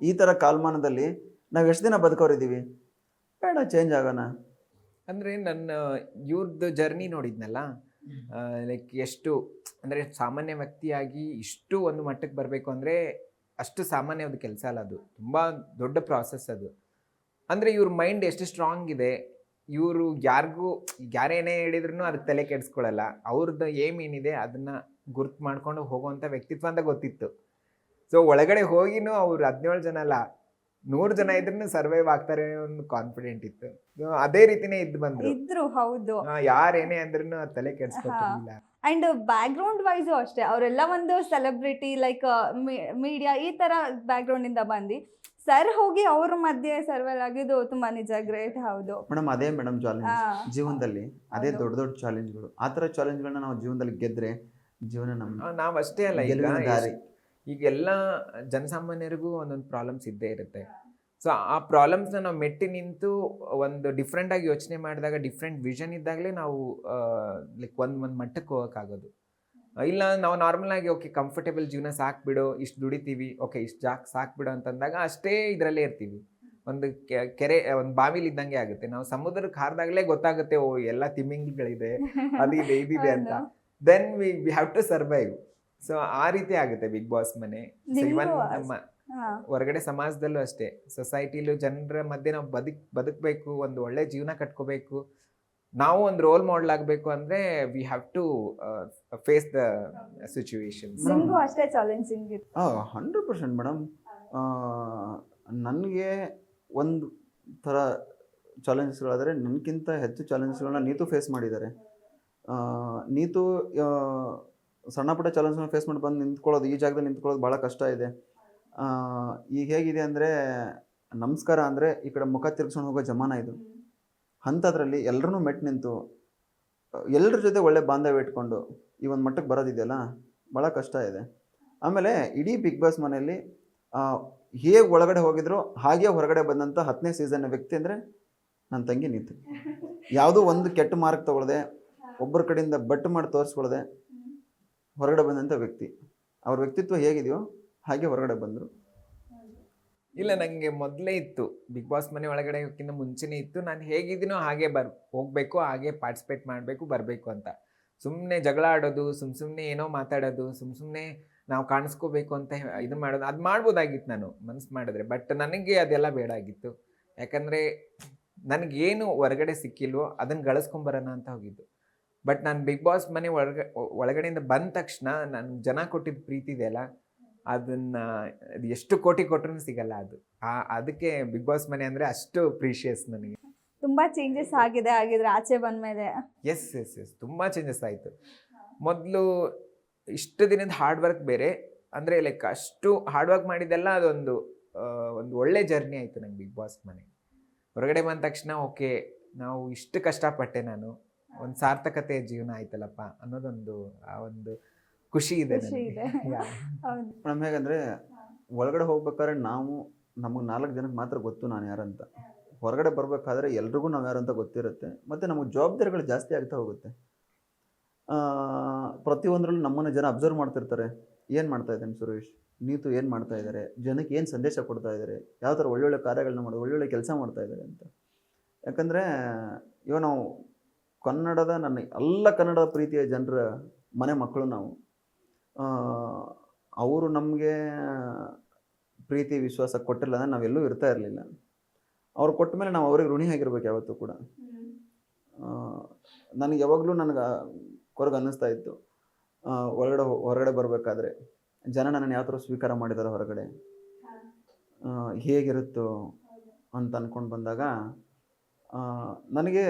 ಈ ಥರ ಕಾಲಮಾನದಲ್ಲಿ ನಾವು ಎಷ್ಟು ದಿನ ಬದುಕೋರಿದ್ದೀವಿ ಬೇಡ ಚೇಂಜ್ ಆಗೋಣ. ಅಂದರೆ ನನ್ನ ಇವ್ರದ್ದು ಜರ್ನಿ ನೋಡಿದ್ನಲ್ಲ ಲೈಕ್ ಎಷ್ಟು, ಅಂದರೆ ಸಾಮಾನ್ಯ ವ್ಯಕ್ತಿಯಾಗಿ ಇಷ್ಟು ಒಂದು ಮಟ್ಟಕ್ಕೆ ಬರಬೇಕು ಅಂದರೆ ಅಷ್ಟು ಸಾಮಾನ್ಯವಾದ ಕೆಲಸ ಅಲ್ಲ ಅದು. ತುಂಬ ದೊಡ್ಡ ಪ್ರಾಸೆಸ್ ಅದು. ಅಂದರೆ ಇವ್ರ ಮೈಂಡ್ ಎಷ್ಟು ಸ್ಟ್ರಾಂಗ್ ಇದೆ, ಇವರು ಯಾರಿಗೂ ಯಾರೇನೇ ಹೇಳಿದ್ರು ಅದಕ್ಕೆ ತಲೆ ಕೆಡಿಸ್ಕೊಳ್ಳಲ್ಲ ಅವ್ರದ್ದು ಏಮ್ ಏನಿದೆ ಅದನ್ನ ಗುರ್ತು ಮಾಡ್ಕೊಂಡು ಹೋಗುವಂಥ ವ್ಯಕ್ತಿತ್ವ ಅಂತ ಗೊತ್ತಿತ್ತು. ಸೊ ಒಳಗಡೆ ಹೋಗಿನೂ ಅವ್ರು ಹದಿನೇಳು ಜನ ಅಲ್ಲ. ನೂರು ಜನ ಇದ್ರೂ ಸರ್ವೈವ್ ಆಗ್ತಾರೆ ಒಂದು ಕಾನ್ಫಿಡೆಂಟ್ ಇತ್ತು. ಅದೇ ರೀತಿನೇ ಇದ್ದು ಬಂದ್ರು. ಇದ್ರು ಹೌದು. ಯಾರೇನೇ ಅಂದ್ರೂ ತಲೆ ಕೆಡಿಸ್ಕೊತಿರ್ಲಿಲ್ಲ. ಅಂಡ್ ಬ್ಯಾಕ್ ಗ್ರೌಂಡ್ ವೈಸು ಅಷ್ಟೇ ಅವರೆಲ್ಲ ಒಂದು ಸೆಲೆಬ್ರಿಟಿ ಲೈಕ್ ಮೀಡಿಯಾ ಈ ತರ ಬ್ಯಾಕ್ ಗ್ರೌಂಡ್ ಇಂದ ಬಂದು ಸರ್ ಹೋಗಿ ಅವ್ರ ಮಧ್ಯೆ ಸರ್ವೈವ್ ಆಗಿದ್ದು ತುಂಬಾ ನಿಜ ಗ್ರೇಟ್ ಹೌದು. ಮೇಡಮ್ ಅದೇ ಮೇಡಮ್ ಚಾಲೆಂಜ್ ಜೀವನದಲ್ಲಿ ಅದೇ. ದೊಡ್ಡ ದೊಡ್ಡ ಚಾಲೆಂಜ್ಗಳು ಆ ಥರ ಚಾಲೆಂಜ್ಗಳನ್ನ ನಾವು ಜೀವನದಲ್ಲಿ ಗೆದ್ರೆ ಜೀವನ ನಮ್ಮ ನಾವು ನಾವ್ ಅಷ್ಟೇ ಅಲ್ಲ ಈಗ ಎಲ್ಲ ಜನಸಾಮಾನ್ಯರಿಗೂ ಒಂದೊಂದು ಪ್ರಾಬ್ಲಮ್ಸ್ ಇದ್ದೇ ಇರುತ್ತೆ. ಸೊ ಆ ಪ್ರಾಬ್ಲಮ್ಸ್ನ ನಾವು ಮೆಟ್ಟಿ ನಿಂತು ಒಂದು ಡಿಫ್ರೆಂಟ್ ಆಗಿ ಯೋಚನೆ ಮಾಡಿದಾಗ ಡಿಫ್ರೆಂಟ್ ವಿಷನ್ ಇದ್ದಾಗಲೇ ನಾವು ಲೈಕ್ ಒಂದು ಒಂದು ಮಟ್ಟಕ್ಕೆ ಹೋಗೋಕ್ಕಾಗೋದು. ಇಲ್ಲ ನಾವು ನಾರ್ಮಲ್ ಆಗಿ ಓಕೆ ಕಂಫರ್ಟೇಬಲ್ ಜೀವನ ಸಾಕ್ಬಿಡು ಇಷ್ಟು ದುಡಿತೀವಿ ಓಕೆ ಇಷ್ಟು ಜಾಕ್ ಸಾಕ್ಬಿಡು ಅಂತಂದಾಗ ಅಷ್ಟೇ ಇದರಲ್ಲೇ ಇರ್ತೀವಿ. ಒಂದು ಕೆ- ಕೆರೆ ಒಂದು ಬಾವಿಲಿ ಇದ್ದಂಗೆ ಆಗುತ್ತೆ. ನಾವು ಸಮುದ್ರಕ್ಕೆ ಹಾರಿದಾಗಲೇ ಗೊತ್ತಾಗುತ್ತೆ ಓ ಎಲ್ಲ ತಿಮ್ಮಿಂಗ್ಗಳಿದೆ ಅದಿದೆ ಇದಿದೆ ಅಂತ. Then we we have to survive so ಆ ರೀತಿ ಆಗುತ್ತೆ ಬಿಗ್ ಬಾಸ್ ಮನೆ. ಇವನ್ ನಮ್ಮ ಹೊರಗಡೆ ಸಮಾಜದಲ್ಲೂ ಅಷ್ಟೇ. ಸೊಸೈಟಿಲೂ ಜನರ ಮಧ್ಯೆ ನಾವು ಬದುಕ್ ಬದುಕಬೇಕು ಒಂದು ಒಳ್ಳೆ ಜೀವನ ಕಟ್ಕೋಬೇಕು. ನಾವು ಒಂದು ರೋಲ್ ಮಾಡೆಲ್ ಆಗಬೇಕು ಅಂದ್ರೆ we have to face the situation ಅಷ್ಟೇ ಚಾಲೆಂಜಿಂಗ್ ಇತ್ತು ಹಾಂ ಹಂಡ್ರೆಡ್ ಪರ್ಸೆಂಟ್ ಮೇಡಮ್ ನನಗೆ ಒಂದು ಥರ ಚಾಲೆಂಜಸ್ಗಳಾದರೆ ನನಗಿಂತ ಹೆಚ್ಚು ಚಾಲೆಂಜಸ್ಗಳನ್ನ ನೀತು ಫೇಸ್ ಮಾಡಿದ್ದಾರೆ. ಆ, ನೀತು ಸಣ್ಣ ಪುಟ್ಟ ಚಾಲೆಂಜ್ನ ಫೇಸ್ ಮಾಡಿ ಬಂದು ನಿಂತ್ಕೊಳ್ಳೋದು, ಈ ಜಾಗದಲ್ಲಿ ನಿಂತ್ಕೊಳ್ಳೋದು ಭಾಳ ಕಷ್ಟ ಇದೆ. ಈಗ ಹೇಗಿದೆ ಅಂದರೆ, ನಮಸ್ಕಾರ ಅಂದರೆ ಈ ಕಡೆ ಮುಖ ತಿರ್ಗಿಸ್ಕೊಂಡು ಹೋಗೋ ಜಮಾನ ಇದು. ಅಂಥದ್ರಲ್ಲಿ ಎಲ್ಲರೂ ಮೆಟ್ಟು ನಿಂತು ಎಲ್ಲರ ಜೊತೆ ಒಳ್ಳೆ ಬಾಂಧವ್ಯ ಇಟ್ಕೊಂಡು ಈ ಒಂದು ಮಟ್ಟಕ್ಕೆ ಬರೋದಿದೆಯಲ್ಲ ಭಾಳ ಕಷ್ಟ ಇದೆ. ಆಮೇಲೆ ಇಡೀ ಬಿಗ್ ಬಾಸ್ ಮನೆಯಲ್ಲಿ ಹೇಗೆ ಒಳಗಡೆ ಹೋಗಿದ್ರು ಹಾಗೆ ಹೊರಗಡೆ ಬಂದಂಥ ಹತ್ತನೇ ಸೀಸನ್ನ ವ್ಯಕ್ತಿ ಅಂದರೆ ನನ್ನ ತಂಗಿ ನಿಂತು. ಯಾವುದೋ ಒಂದು ಕೆಟ್ಟ ಮಾರ್ಕ್ ತಗೊಳ್ಳದೆ ಒಬ್ಬರ ಕಡೆಯಿಂದ ಬಟ್ ಮಾಡಿ ತೋರಿಸ್ಕೊಳ್ದೆ ಹೊರಗಡೆ ಬಂದಂಥ ವ್ಯಕ್ತಿ. ಅವ್ರ ವ್ಯಕ್ತಿತ್ವ ಹೇಗಿದೆಯೋ ಹಾಗೆ ಹೊರಗಡೆ ಬಂದರು. ಇಲ್ಲ ನನಗೆ ಮೊದಲೇ ಇತ್ತು. ಬಿಗ್ ಬಾಸ್ ಮನೆ ಒಳಗಡೆ ಮುಂಚೆನೇ ಇತ್ತು. ನಾನು ಹೇಗಿದ್ದೀನೋ ಹಾಗೆ ಬರ್, ಹೋಗ್ಬೇಕು, ಹಾಗೆ ಪಾರ್ಟಿಸಿಪೇಟ್ ಮಾಡಬೇಕು, ಬರಬೇಕು ಅಂತ. ಸುಮ್ಮನೆ ಜಗಳ ಆಡೋದು, ಸುಮ್ ಸುಮ್ಮನೆ ಏನೋ ಮಾತಾಡೋದು, ಸುಮ್ ಸುಮ್ಮನೆ ನಾವು ಕಾಣಿಸ್ಕೋಬೇಕು ಅಂತ ಇದು ಮಾಡೋದು, ಅದು ಮಾಡ್ಬೋದಾಗಿತ್ತು ನಾನು ಮನಸ್ಸು ಮಾಡಿದ್ರೆ. ಬಟ್ ನನಗೆ ಅದೆಲ್ಲ ಬೇಡ ಆಗಿತ್ತು. ಯಾಕಂದರೆ, ನನಗೇನು ಹೊರಗಡೆ ಸಿಕ್ಕಿಲ್ವೋ ಅದನ್ನು ಗಳಿಸ್ಕೊಂಬರೋಣ ಅಂತ ಹೋಗಿದ್ದು. ಬಟ್ ನಾನು ಬಿಗ್ ಬಾಸ್ ಮನೆ ಒಳಗ ಒಳಗಡೆಯಿಂದ ಬಂದ ತಕ್ಷಣ ನಾನು ಜನ ಕೊಟ್ಟಿದ್ದ ಪ್ರೀತಿ ಇದೆಯಲ್ಲ ಅದನ್ನು ಅದು ಎಷ್ಟು ಕೋಟಿ ಕೊಟ್ಟರು ಸಿಗಲ್ಲ ಅದು. ಆ ಅದಕ್ಕೆ ಬಿಗ್ ಬಾಸ್ ಮನೆ ಅಂದರೆ ಅಷ್ಟು ಪ್ರೀಶಿಯಸ್ ನನಗೆ. ತುಂಬ ಚೇಂಜಸ್ ಆಗಿದೆ ಆಗಿದ್ರೆ ಆಚೆ ಬಂದ ಮೇಲೆ ಎಸ್ ಎಸ್ ಎಸ್ ತುಂಬ ಚೇಂಜಸ್ ಆಯಿತು. ಮೊದಲು ಇಷ್ಟು ದಿನದ ಹಾರ್ಡ್ ವರ್ಕ್ ಬೇರೆ ಅಂದರೆ ಲೈಕ್ ಅಷ್ಟು ಹಾರ್ಡ್ ವರ್ಕ್ ಮಾಡಿದ್ದೆಲ್ಲ ಅದೊಂದು ಒಂದು ಒಳ್ಳೆ ಜರ್ನಿ ಆಯಿತು ನಂಗೆ ಬಿಗ್ ಬಾಸ್ ಮನೆ. ಹೊರಗಡೆ ಬಂದ ತಕ್ಷಣ ಓಕೆ ನಾವು ಇಷ್ಟು ಕಷ್ಟಪಟ್ಟೆ ನಾನು. ಒಂದು ಸಾರ್ಥಕತೆ ಜೀವನ ಆಯ್ತಲ್ಲಪ್ಪ ಅನ್ನೋದೊಂದು ಆ ಒಂದು ಖುಷಿ ಇದೆ ಖುಷಿ ನನಗೆ. ಇದೆ. Yeah. ಹೌದು. ಮೇಡಮ್ ಹೇಗಂದ್ರೆ ಒಳಗಡೆ ಹೋಗ್ಬೇಕಾದ್ರೆ ನಾವು ನಮಗೆ ನಾಲ್ಕು ಜನಕ್ಕೆ ಮಾತ್ರ ಗೊತ್ತು ನಾನು ಯಾರಂತ. ಹೊರಗಡೆ ಬರಬೇಕಾದ್ರೆ ಎಲ್ರಿಗೂ ನಾವು ಯಾರು ಅಂತ ಗೊತ್ತಿರುತ್ತೆ. ಮತ್ತೆ ನಮಗೆ ಜವಾಬ್ದಾರಿಗಳು ಜಾಸ್ತಿ ಆಗ್ತಾ ಹೋಗುತ್ತೆ. ಆ, ಪ್ರತಿಯೊಂದರಲ್ಲೂ ನಮ್ಮನ್ನು ಜನ ಅಬ್ಸರ್ವ್ ಮಾಡ್ತಿರ್ತಾರೆ. ಏನು ಮಾಡ್ತಾ ಇದ್ದೇನೆ ಸುರೇಶ್? ನೀತು ಏನು ಮಾಡ್ತಾ ಇದ್ದಾರೆ ಜನಕ್ಕೆ ಏನು ಸಂದೇಶ ಕೊಡ್ತಾ ಇದ್ದಾರೆ ಯಾವ ಥರ ಒಳ್ಳೊಳ್ಳೆ ಕಾರ್ಯಗಳನ್ನ ಮಾಡೋದು ಒಳ್ಳೊಳ್ಳೆ ಕೆಲಸ ಮಾಡ್ತಾ ಇದ್ದಾರೆ ಅಂತ. ಯಾಕಂದರೆ ಇವಾಗ ನಾವು ಕನ್ನಡದ ನನ್ನ ಎಲ್ಲ ಕನ್ನಡ ಪ್ರೀತಿಯ ಜನರ ಮನೆ ಮಕ್ಕಳು ನಾವು. ಅವರು ನಮಗೆ ಪ್ರೀತಿ, ವಿಶ್ವಾಸ ಕೊಟ್ಟಿಲ್ಲ ಅಂದರೆ ನಾವೆಲ್ಲೂ ಇರ್ತಾ ಇರಲಿಲ್ಲ. ಅವ್ರು ಕೊಟ್ಟ ಮೇಲೆ ನಾವು ಅವ್ರಿಗೆ ಋಣಿ ಆಗಿರ್ಬೇಕು ಯಾವತ್ತೂ ಕೂಡ. ನನಗೆ ಯಾವಾಗಲೂ ನನಗೆ ಕೊರಗೆ ಅನ್ನಿಸ್ತಾ ಇತ್ತು. ಹೊರಗಡೆ ಹೊರಗಡೆ ಬರಬೇಕಾದ್ರೆ ಜನ ನನ್ನನ್ನು ಯಾವ ಥರ ಸ್ವೀಕಾರ ಮಾಡಿದ್ದಾರೆ ಹೊರಗಡೆ. ಹೇಗಿರುತ್ತೋ ಅಂತ ಅಂದ್ಕೊಂಡು ಬಂದಾಗ ನನಗೆ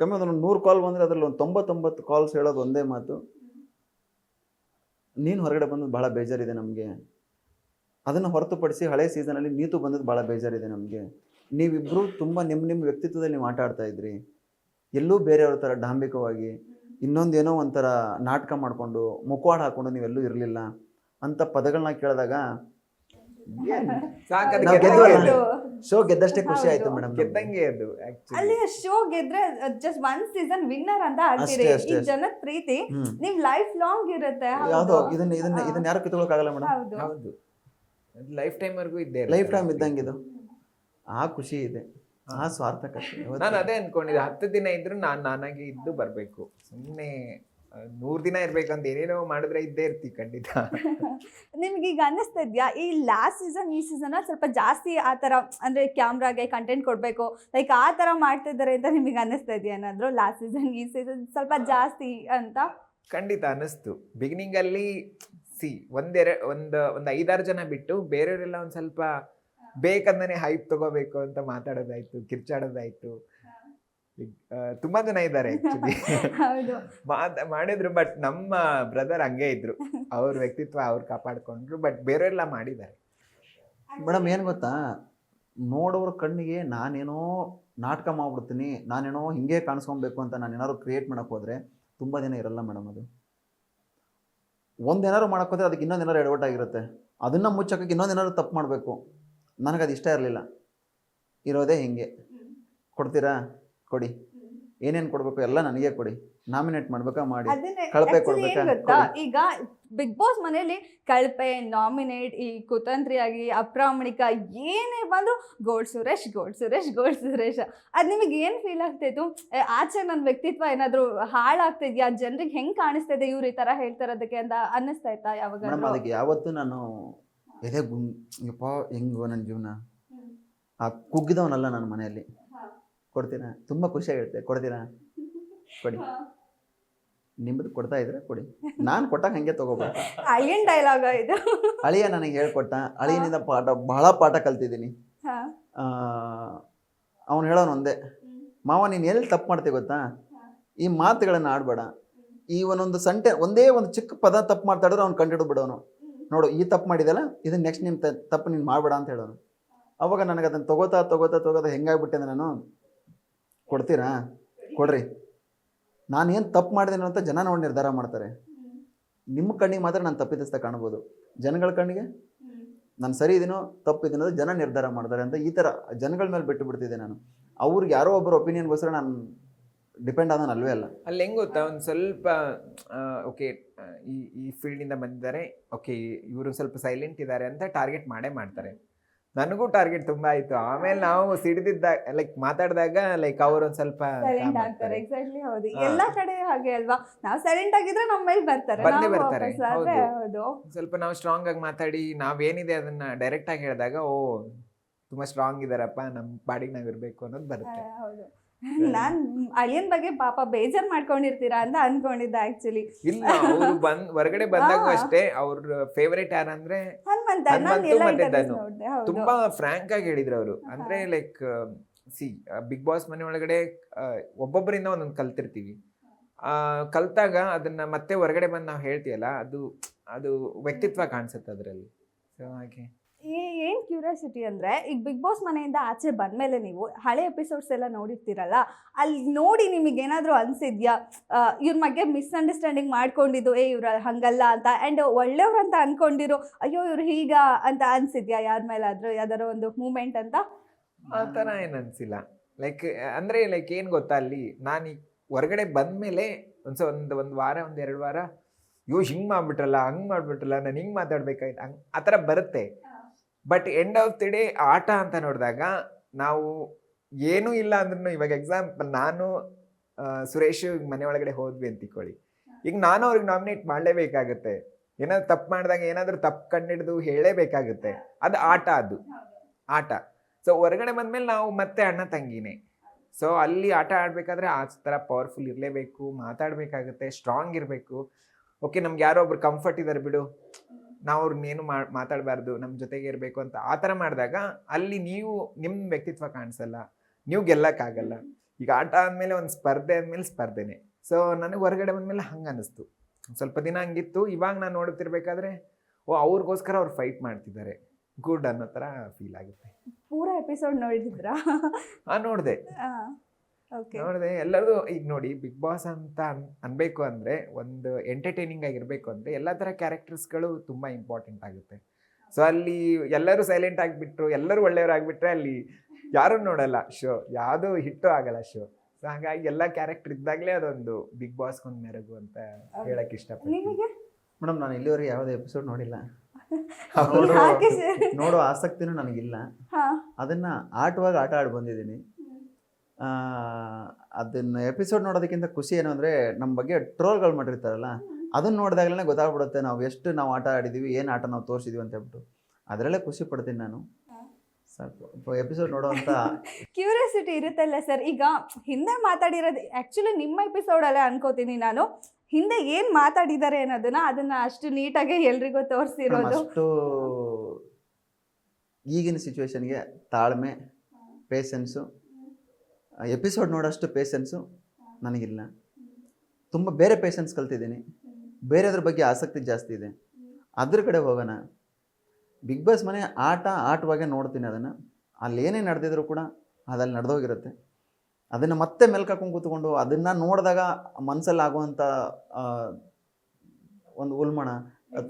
ಕಮ್ಮಿ ಒಂದು ನೂರು ಕಾಲ್ ಬಂದರೆ ಅದರಲ್ಲಿ ಒಂದು ತೊಂಬತ್ತೊಂಬತ್ತು ಕಾಲ್ಸ್ ಹೇಳೋದು ಒಂದೇ ಮಾತು. ನೀನು ಹೊರಗಡೆ ಬಂದದ್ದು ಭಾಳ ಬೇಜಾರಿದೆ ನಮಗೆ. ಅದನ್ನು ಹೊರತುಪಡಿಸಿ ಹಳೆ ಸೀಸನಲ್ಲಿ ನೀತು ಬಂದದ್ದು ಭಾಳ ಬೇಜಾರಿದೆ ನಮಗೆ. ನೀವಿಬ್ಬರು ತುಂಬ ನಿಮ್ಮ ನಿಮ್ಮ ವ್ಯಕ್ತಿತ್ವದಲ್ಲಿ ನೀವು ಆಟ ಆಡ್ತಾ ಇದ್ರಿ. ಎಲ್ಲೂ ಬೇರೆಯವ್ರ ಥರ ಡಾಂಬಿಕವಾಗಿ ಇನ್ನೊಂದೇನೋ ಒಂಥರ ನಾಟಕ ಮಾಡಿಕೊಂಡು ಮುಖವಾಡ ಹಾಕೊಂಡು ನೀವೆಲ್ಲೂ ಇರಲಿಲ್ಲ ಅಂತ ಪದಗಳನ್ನ ಕೇಳಿದಾಗ ಶೋ ಗೆದ್ದಷ್ಟೇ ಖುಷಿ ಆಯ್ತು. ಮೇಡಮ್ ಗೆದ್ದಂಗೆ ಅದು ಅಲ್ಲಿ ಶೋ ಗೆದ್ರೆ ಜಸ್ಟ್ ಒನ್ ಸೀಸನ್ ವಿನ್ನರ್ ಅಂತ ಆಗ್ತೀರಿ ಈ. ಜನದ ಪ್ರೀತಿ ನಿಮ್ ಲೈಫ್ ಲಾಂಗ್ ಇರುತ್ತೆ. ಯಾವ್ದು ಹೌದು. ಇದನ್ನ ಇದನ್ನ. ಇದನ್ನ ಯಾರು ಕಿತ್ಕೊಳ್ಳೋಕ್ಕಾಗಲ್ಲ ಮೇಡಮ್. ಹೌದು. ಲೈಫ್ ಟೈಮ್ ವರೆಗೂ ಇದ್ದೆ ಲೈಫ್ ಟೈಮ್ ಇದ್ದಂಗೆ ಇದು. ಆ ಖುಷಿ ಇದೆ. ಆ ಸ್ವಾರ್ಥಕತೆ ಇವತ್ತು- ನಾನು ಅದೇ ಅನ್ಕೊಂಡಿದ್ದೆ ಹತ್ತು ದಿನ ಇದ್ರು ನಾನು ನಾನಾಗಿ ಇದ್ದು ಬರಬೇಕು. ಸುಮ್ಮನೆ ನೂರ್ ದಿನ ಇರ್ಬೇಕಂತ ಏನೇನೋ ಮಾಡಿದ್ರೆ ಇದ್ದೇ ಇರ್ತೀವಿ ಖಂಡಿತ. [laughs] ನಿಮ್ಗೆ ಈಗ ಅನ್ನಿಸ್ತಾ ಇದ್ಯಾ? ಈ ಲಾಸ್ಟ್ ಸೀಸನ್ ಈ ಸೀಸನ್ ಸ್ವಲ್ಪ ಜಾಸ್ತಿ ಆ ತರ ಅಂದ್ರೆ ಕ್ಯಾಮ್ರಾಗೆ ಕಂಟೆಂಟ್ ಕೊಡ್ಬೇಕು ಲೈಕ್ ಆ ತರ ಮಾಡ್ತಾ ಇದಾರೆ ಅಂತ ನಿಮಗೆ ಅನ್ನಿಸ್ತಾ ಇದೆಯಾ ಏನಾದ್ರು ಲಾಸ್ಟ್ ಸೀಸನ್ ಈ ಸೀಸನ್ ಸ್ವಲ್ಪ ಜಾಸ್ತಿ ಅಂತ? ಖಂಡಿತ ಅನ್ನಿಸ್ತು. ಬಿಗಿನಿಂಗ್ ಅಲ್ಲಿ ಸಿ ಒಂದೆರಡು ಒಂದು ಒಂದು ಐದಾರು ಜನ ಬಿಟ್ಟು ಬೇರೆಯವರೆಲ್ಲ ಒಂದು ಸ್ವಲ್ಪ ಬೇಕಂದನೆ ಹೈಪ್ ತಗೋಬೇಕು ಅಂತ ಮಾತಾಡೋದಾಯ್ತು ಕಿರ್ಚಾಡೋದಾಯ್ತು. ತುಂಬಾ ಜನ ಇದ್ದಾರೆ [laughs] ಮಾಡಿದ್ರು ಬಟ್ ನಮ್ಮ ಬ್ರದರ್ ಹಂಗೆ ಇದ್ರು. ಅವ್ರ ವ್ಯಕ್ತಿತ್ವ ಅವ್ರು ಕಾಪಾಡ್ಕೊಂಡ್ರು ಬಟ್ ಬೇರೆಲ್ಲ ಮಾಡಿದ್ದಾರೆ. ಮೇಡಮ್ ಏನು ಗೊತ್ತಾ? ನೋಡೋರ ಕಣ್ಣಿಗೆ ನಾನೇನೋ ನಾಟಕ ಮಾಡ್ಬಿಡ್ತೀನಿ ನಾನೇನೋ ಹಿಂಗೆ ಕಾಣಿಸ್ಕೊಬೇಕು ಅಂತ ನಾನು ಏನಾದ್ರು ಕ್ರಿಯೇಟ್ ಮಾಡೋಕೆ ಹೋದರೆ ತುಂಬ ದಿನ ಇರಲ್ಲ ಮೇಡಮ್ ಅದು. ಒಂದೇನಾದ್ರು ಮಾಡೋಕೆ ಹೋದ್ರೆ ಅದಕ್ಕೆ ಇನ್ನೊಂದು ಏನಾದ್ರು ಎಡವಟ್ ಆಗಿರುತ್ತೆ. ಅದನ್ನು ಮುಚ್ಚಕ್ಕೆ ಇನ್ನೊಂದು ಏನಾದ್ರು ತಪ್ಪು ಮಾಡಬೇಕು. ನನಗೆ ಅದು ಇಷ್ಟ ಇರಲಿಲ್ಲ. ಇರೋದೇ ಹಿಂಗೆ. ಕೊಡ್ತೀರಾ? ಕೊಡಿ. ಏನೇನು ಕೊಡಬೇಕು ಎಲ್ಲ ನನಗೆ ಕೊಡಿ. ನಾಮಿನೇಟ್ ಮಾಡ್ಬೇಕಾ ಮಾಡಿ. ಕಳಪೆ ಕೊಡ್ಬೇಕಾ? ಈಗ ಬಿಗ್ ಬಾಸ್ ಮನೆಯಲ್ಲಿ ಕಳಪೆ ನಾಮಿನೇಟ್ ಈ ಕುತಂತ್ರಿಯಾಗಿ ಅಪ್ರಾಮಾಣಿಕ ಏನೇ ಬಂದ್ರು gold Suresh gold Suresh gold Suresh. ಅದು ನಿಮಗೆ ಏನು ಫೀಲ್ ಆಗ್ತಾಯಿತ್ತು ಆಚೆ ನನ್ನ ವ್ಯಕ್ತಿತ್ವ ಏನಾದರೂ ಹಾಳಾಗ್ತಿದ್ಯಾ? ಜನರಿಗೆ ಹೆಂಗೆ ಕಾಣಿಸ್ತಾ ಇದೆ ಇವ್ರು ಈ ತರ ಹೇಳ್ತಾರದಕ್ಕೆ ಅಂತ ಅನ್ನಿಸ್ತಾ ಇತ್ತಾ ಮೇಡಮ್ ಯಾವಾಗ ಅದಕ್ಕೆ ಯಾವತ್ತೂ ನಾನು ಎದೆ ಗುಂ ಯಪ್ಪ ಹೆಂಗೋ ನನ್ನ ಜೀವನ. ಆ ಕುಗ್ಗಿದವನಲ್ಲ ನನ್ನ ಮನೆಯಲ್ಲಿ. ಕೊಡ್ತೀರಾ ತುಂಬ ಖುಷಿಯಾಗಿರುತ್ತೆ ಕೊಡ್ತೀರಾ ಕೊಡಿ. ನಿಮ್ಮದು ಕೊಡ್ತಾ ಇದ್ರೆ ಕೊಡಿ. ನಾನು ಕೊಟ್ಟಾಗ ಹಂಗೆ ತಗೋಬೇಕು ಅಳಿಯನ್ ಡೈಲಾಗ ಇದು. ಅಳಿಯ ನನಗೆ ಹೇಳ್ಕೊಟ್ಟ. ಅಳಿಯನಿಂದ ಪಾಠ ಬಹಳ ಪಾಠ ಕಲ್ತಿದ್ದೀನಿ. ಅವನು ಹೇಳೋನು ಒಂದೇ. ಮಾವ ನೀನು ಎಲ್ಲಿ ತಪ್ಪು ಮಾಡ್ತೀವಿ ಗೊತ್ತಾ? ಈ ಮಾತುಗಳನ್ನು ಆಡಬೇಡ. ಈ ಒಂದೊಂದು ಸಂಟೆ ಒಂದೇ ಒಂದು ಚಿಕ್ಕ ಪದ ತಪ್ಪು ಮಾತಾಡಿದ್ರೆ ಅವ್ನು ಕಂಡು ಬಿಡೋನು. ನೋಡು ಈ ತಪ್ಪು ಮಾಡಿದಲ್ಲ ಇದನ್ನ ನೆಕ್ಸ್ಟ್ ನಿಮ್ಮ ತಪ್ಪು ನೀನು ಮಾಡಬೇಡ ಅಂತ ಹೇಳೋನು. ಅವಾಗ ನನಗೆ ಅದನ್ನು ತಗೋತಾ ತಗೋತಾ ತಗೋತಾ ಹೆಂಗಾಗ್ಬಿಟ್ಟೆ ನಾನು ಕೊಡ್ತೀರಾ? ಕೊಡ್ರಿ. ನಾನು ಏನು ತಪ್ಪು ಮಾಡಿದೇನೋ ಅಂತ ಜನ ನೋಡಿ ನಿರ್ಧಾರ ಮಾಡ್ತಾರೆ. ನಿಮ್ಮ ಕಣ್ಣಿಗೆ ಮಾತ್ರ ನಾನು ತಪ್ಪಿತಸ್ಥ ಕಾಣ್ಬೋದು. ಜನಗಳ ಕಣ್ಣಿಗೆ? ನಾನು ಸರಿ ಇದೀನೋ, ತಪ್ಪು ಇದೀನೋ ಜನ ನಿರ್ಧಾರ ಮಾಡ್ತಾರೆ ಅಂತ ಈ ಥರ ಜನಗಳ ಮೇಲೆ ಬಿಟ್ಟು ಬಿಡ್ತಿದ್ದೆ ನಾನು. ಅವ್ರಿಗೆ ಯಾರೋ ಒಬ್ಬರ ಒಪಿನಿಯನ್ಗೋಸ್ಕರ ನಾನು ಡಿಪೆಂಡ್ ಆದ ಅಲ್ವೇ ಅಲ್ಲ. ಅಲ್ಲಿ ಹೆಂಗ್ ಗೊತ್ತಾ? ಒಂದು ಸ್ವಲ್ಪ ಓಕೆ ಈ ಈ ಫೀಲ್ಡಿಂದ ಬಂದಿದ್ದಾರೆ. ಓಕೆ ಇವರು ಸ್ವಲ್ಪ ಸೈಲೆಂಟ್ ಇದ್ದಾರೆ ಅಂತ ಟಾರ್ಗೆಟ್ ಮಾಡೇ ಮಾಡ್ತಾರೆ. ನನಗೂ ಟಾರ್ಗೆಟ್ ತುಂಬಾ ಆಯ್ತು. ಆಮೇಲೆ ನಾವು ಸಿಡಿದಿದ್ದಾಗ ಲೈಕ್ ಮಾತಾಡಿದಾಗ ಲೈಕ್ ಅವರು ಒಂದ್ ಸ್ವಲ್ಪ ಸೈಲೆಂಟ್ ಆಗ್ತಾರೆ. ಎಕ್ಸಾಕ್ಟ್ಲಿ ಹೌದು. ಎಲ್ಲಾ ಕಡೆ ಹಾಗೆ ಅಲ್ವಾ? ನಾವು ಸೈಲೆಂಟ್ ಆಗಿದ್ರೆ ನಮ್ಮ ಮೇಲೆ ಬರ್ತಾರೆ. ಬಂದೇ ಬರ್ತಾರೆ, ಹೌದು. ಹೌದು. ಸ್ವಲ್ಪ ನಾವು ಸ್ಟ್ರಾಂಗ್ ಆಗಿ ಮಾತಾಡಿ ನಾವೇನಿದೆ ಅದನ್ನ ಡೈರೆಕ್ಟ್ ಆಗಿ ಹೇಳಿದಾಗ ಓ ತುಂಬಾ ಸ್ಟ್ರಾಂಗ್ ಇದಾರಪ್ಪ ನಮ್ ಬಾಡಿಗೆ ನಾವ್ ಇರ್ಬೇಕು ಅನ್ನೋದು ಬರುತ್ತೆ. ಹೌದು. ನಾನ್ ಅಳಿಯನ್ ಬಗ್ಗೆ ಪಾಪ ಬೇಜಾರ್ ಮಾಡ್ಕೊಂಡಿರ್ತೀರಾ ಅಂತ ಅನ್ಕೊಂಡಿದ್ದೆ ಆಕ್ಚುಲಿ ಇಲ್ಲ ಅವ್ರು ಬಂದ್ ಹೊರಗಡೆ ಬಂದಾಗ. ಅಷ್ಟೇ ಅವ್ರ ಫೇವರೇಟ್ ಯಾರಂದ್ರೆ ಹನುಮಂತ ನಾನು ಎಲ್ಲ ಮತ್ತೆ ಧನು. ನೋಡ್ದೆ ಹೌದು. ತುಂಬಾ ಫ್ರಾಂಕ್ ಆಗಿ ಹೇಳಿದ್ರು ಅವರು. ಅಂದ್ರೆ ಲೈಕ್ ಸಿ ಬಿಗ್ ಬಾಸ್ ಮನೆ ಒಳಗಡೆ ಆ, ಒಬ್ಬೊಬ್ಬರಿಂದ ಒಂದೊಂದು ಕಲ್ತಿರ್ತೀವಿ. ಆ ಕಲ್ತಾಗ ಅದನ್ನ ಮತ್ತೆ ಹೊರಗಡೆ ಬಂದು ನಾವು ಹೇಳ್ತೀವಲ್ಲ ಅದು ಅದು ವ್ಯಕ್ತಿತ್ವ ಕಾಣಿಸುತ್ತೆ ಅದರಲ್ಲಿ. ಸೊ ಹಾಗೆ. ಏನ್ ಕ್ಯೂರಿಯಾಸಿಟಿ ಅಂದ್ರೆ, ಈಗ ಬಿಗ್ ಬಾಸ್ ಮನೆಯಿಂದ ಆಚೆ ಬಂದ್ಮೇಲೆ ನೀವು ಹಳೆ ಎಪಿಸೋಡ್ಸ್ ಎಲ್ಲ ನೋಡಿರ್ತೀರಲ್ಲ, ಅಲ್ಲಿ ನೋಡಿ ನಿಮಗೆ ಏನಾದರೂ ಅನ್ಸಿದ್ಯಾ? ಇವ್ರ ಬಗ್ಗೆ ಮಿಸ್ಅಂಡರ್ಸ್ಟ್ಯಾಂಡಿಂಗ್ ಮಾಡ್ಕೊಂಡಿದ್ದು, ಏ, ಇವ್ರ ಹಂಗಲ್ಲ ಅಂತ ಆ್ಯಂಡ್ ಒಳ್ಳೆಯವ್ರು ಅಂತ ಅನ್ಕೊಂಡಿರೋ, ಅಯ್ಯೋ, ಇವ್ರು ಹೀಗ ಅಂತ ಅನ್ಸಿದ್ಯಾ? ಯಾರ ಮೇಲಾದ್ರೂ ಯಾವ್ದಾರ ಒಂದು ಮೂಮೆಂಟ್ ಅಂತ? ಆ ಥರ ಏನು ಅನಿಸಿಲ್ಲ. ಲೈಕ್ ಅಂದ್ರೆ ಲೈಕ್ ಏನು ಗೊತ್ತಾ ಅಲ್ಲಿ? ನಾನು ಈ ಹೊರಗಡೆ ಬಂದ್ಮೇಲೆ ಒಂದ್ಸ ಒಂದು ಒಂದು ವಾರ, ಒಂದು ಎರಡು ವಾರ, ಅಯ್ಯೋ, ಹಿಂಗೆ ಮಾಡ್ಬಿಟ್ರಲ್ಲ, ಹಂಗೆ ಮಾಡ್ಬಿಟ್ರಲ್ಲ, ನಾನು ಹಿಂಗೆ ಮಾತಾಡ್ಬೇಕಾಯ್ತು? ಹಂಗೆ, ಆ ಥರ ಬರುತ್ತೆ. But end of the day ಆಟ ಅಂತ ನೋಡಿದಾಗ ನಾವು ಏನೂ ಇಲ್ಲ ಅಂದ್ರೂ ಇವಾಗ ಎಕ್ಸಾಂಪಲ್ ನಾನು ಸುರೇಶ್ ಮನೆ ಒಳಗಡೆ ಹೋದ್ವಿ ಅಂತ ತಿಳ್ಕೊಳ್ಳಿ. ಈಗ ನಾನು ಅವ್ರಿಗೆ ನಾಮಿನೇಟ್ ಮಾಡಲೇಬೇಕಾಗುತ್ತೆ. ಏನಾದ್ರು ತಪ್ಪು ಮಾಡಿದಾಗ ಏನಾದರೂ ತಪ್ಪು ಕಂಡಿಡಿದು ಹೇಳಲೇಬೇಕಾಗುತ್ತೆ. ಅದು ಆಟ ಅದು. ಆಟ. ಸೊ ಹೊರಗಡೆ ಬಂದ್ಮೇಲೆ ನಾವು ಮತ್ತೆ ಅಣ್ಣ ತಂಗಿನೇ. ಸೊ ಅಲ್ಲಿ ಆಟ ಆಡಬೇಕಾದ್ರೆ ಆ ಥರ ಪವರ್ಫುಲ್ ಇರಲೇಬೇಕು, ಮಾತಾಡಬೇಕಾಗುತ್ತೆ ಸ್ಟ್ರಾಂಗ್ ಇರಬೇಕು. ಓಕೆ ನಮ್ಗೆ ಯಾರೋ ಒಬ್ರು ಕಂಫರ್ಟ್ ಇದ್ದಾರೆ ಬಿಡು. ನಾವು ಅವ್ರನ್ನೇನು ಮಾ ಮಾತಾಡಬಾರ್ದು ನಮ್ಮ ಜೊತೆಗೆ ಇರಬೇಕು ಅಂತ ಆ ಥರ ಮಾಡಿದಾಗ ಅಲ್ಲಿ ನೀವು ನಿಮ್ಮ ವ್ಯಕ್ತಿತ್ವ ಕಾಣಿಸಲ್ಲ ನೀವು ಗೆಲ್ಲಕ್ಕಾಗಲ್ಲ. ಈಗ ಆಟ ಆದಮೇಲೆ ಒಂದು ಸ್ಪರ್ಧೆ ಆದಮೇಲೆ ಸ್ಪರ್ಧೆನೇ. ಸೊ ನನಗೆ ಹೊರಗಡೆ ಬಂದಮೇಲೆ ಹಂಗೆ ಅನ್ನಿಸ್ತು. ಸ್ವಲ್ಪ ದಿನ ಹಂಗಿತ್ತು ಇವಾಗ ನಾನು ನೋಡುತ್ತಿರ್ಬೇಕಾದ್ರೆ ಓ ಅವ್ರಿಗೋಸ್ಕರ ಅವ್ರು ಫೈಟ್ ಮಾಡ್ತಿದ್ದಾರೆ. ಗುಡ್ ಅನ್ನೋ ಥರ ಫೀಲ್ ಆಗುತ್ತೆ. ಪೂರಾ ಎಪಿಸೋಡ್ ನೋಡಿದ್ರಾ ಆ ನೋಡಿದೆ. ನೋಡಿದೆ ಎಲ್ಲರದು ಈಗ ನೋಡಿ ಬಿಗ್ ಬಾಸ್ ಅಂತ ಅನ್ ಅನ್ಬೇಕು ಅಂದ್ರೆ ಒಂದು ಎಂಟರ್ಟೈನಿಂಗ್ ಆಗಿರ್ಬೇಕು ಅಂದ್ರೆ ಎಲ್ಲ ತರ ಕ್ಯಾರೆಕ್ಟರ್ಸ್ಗಳು ತುಂಬಾ ಇಂಪಾರ್ಟೆಂಟ್ ಆಗುತ್ತೆ. ಸೊ ಅಲ್ಲಿ ಎಲ್ಲರೂ ಸೈಲೆಂಟ್ ಆಗಿಬಿಟ್ರು ಎಲ್ಲರೂ ಒಳ್ಳೆಯವರಾಗ್ಬಿಟ್ರೆ ಅಲ್ಲಿ ಯಾರು ನೋಡಲ್ಲ ಶೋ ಯಾವುದು ಹಿಟ್ಟು ಆಗಲ್ಲ ಶೋ. ಸೊ ಹಾಗಾಗಿ ಎಲ್ಲ ಕ್ಯಾರೆಕ್ಟರ್ ಇದ್ದಾಗಲೇ ಅದೊಂದು ಬಿಗ್ ಬಾಸ್ ಒಂದು ಮೆರಗು ಅಂತ ಹೇಳಕ್ ಇಷ್ಟಪಡ್ತೀನಿ. ನಿಮಗೆ? ಮೇಡಮ್ ನಾನು ಇಲ್ಲಿವರೆಗೆ ಯಾವುದೇ ಎಪಿಸೋಡ್ ನೋಡಿಲ್ಲ. [laughs] ನೋಡೋ ಆಸಕ್ತಿನೂ ನನಗಿಲ್ಲ. ಹಾ. ಅದನ್ನ ಆಟವಾಗಿ ಆಟ ಆಡಿ ಬಂದಿದ್ದೀನಿ. ಅದನ್ನ ಎಪಿಸೋಡ್ ನೋಡೋದಕ್ಕಿಂತ ಖುಷಿ ಏನು ಅಂದರೆ ನಮ್ಮ ಬಗ್ಗೆ ಟ್ರೋಲ್ಗಳು ಮಾಡಿರ್ತಾರಲ್ಲ ಅದನ್ನು ನೋಡಿದಾಗಲೇ ಗೊತ್ತಾಗ್ಬಿಡುತ್ತೆ ನಾವು ಎಷ್ಟು ನಾವು ಆಟ ಆಡಿದ್ದೀವಿ ಏನು ಆಟ ನಾವು ತೋರಿಸಿದ್ವಿ ಅಂತ ಹೇಳ್ಬಿಟ್ಟು. ಅದರಲ್ಲೇ ಖುಷಿ ಪಡ್ತೀನಿ ನಾನು. ಸಾಕು. ಎಪಿಸೋಡ್ ನೋಡೋವಂಥ ಕ್ಯೂರಿಯಾಸಿಟಿ ಇರುತ್ತಲ್ಲ ಸರ್ ಈಗ ಹಿಂದೆ ಮಾತಾಡಿರೋದು ಆ್ಯಕ್ಚುಲಿ ನಿಮ್ಮ ಎಪಿಸೋಡಲ್ಲೇ ಅನ್ಕೋತೀನಿ ನಾನು. ಹಿಂದೆ ಏನು ಮಾತಾಡಿದ್ದಾರೆ ಅನ್ನೋದನ್ನ ಅದನ್ನ ಅಷ್ಟು ನೀಟಾಗಿ ಎಲ್ರಿಗೂ ತೋರಿಸಿರೋದು. ಅಷ್ಟು ಈಗಿನ ಸಿಚುವೇಶನ್ಗೆ ತಾಳ್ಮೆ ಪೇಷನ್ಸು ಎಪಿಸೋಡ್ ನೋಡೋಷ್ಟು ಪೇಷನ್ಸು ನನಗಿಲ್ಲ. ತುಂಬ ಬೇರೆ ಪೇಷನ್ಸ್ ಕಲ್ತಿದ್ದೀನಿ. ಬೇರೆದ್ರ ಬಗ್ಗೆ ಆಸಕ್ತಿ ಜಾಸ್ತಿ ಇದೆ. ಅದ್ರ ಕಡೆ ಹೋಗೋಣ. ಬಿಗ್ ಬಾಸ್ ಮನೆ ಆಟ ಆಟವಾಗೆ ನೋಡ್ತೀನಿ ಅದನ್ನು. ಅಲ್ಲಿ ಏನೇ ನಡೆದಿದ್ರು ಕೂಡ ಅದಲ್ಲಿ ನಡೆದೋಗಿರುತ್ತೆ. ಅದನ್ನು ಮತ್ತೆ ಮೇಲ್ಕಾಕೊಂಡು ಕೂತ್ಕೊಂಡು ಅದನ್ನು ನೋಡಿದಾಗ ಮನಸ್ಸಲ್ಲಿ ಆಗುವಂಥ ಒಂದು ಉಲ್ಮಣ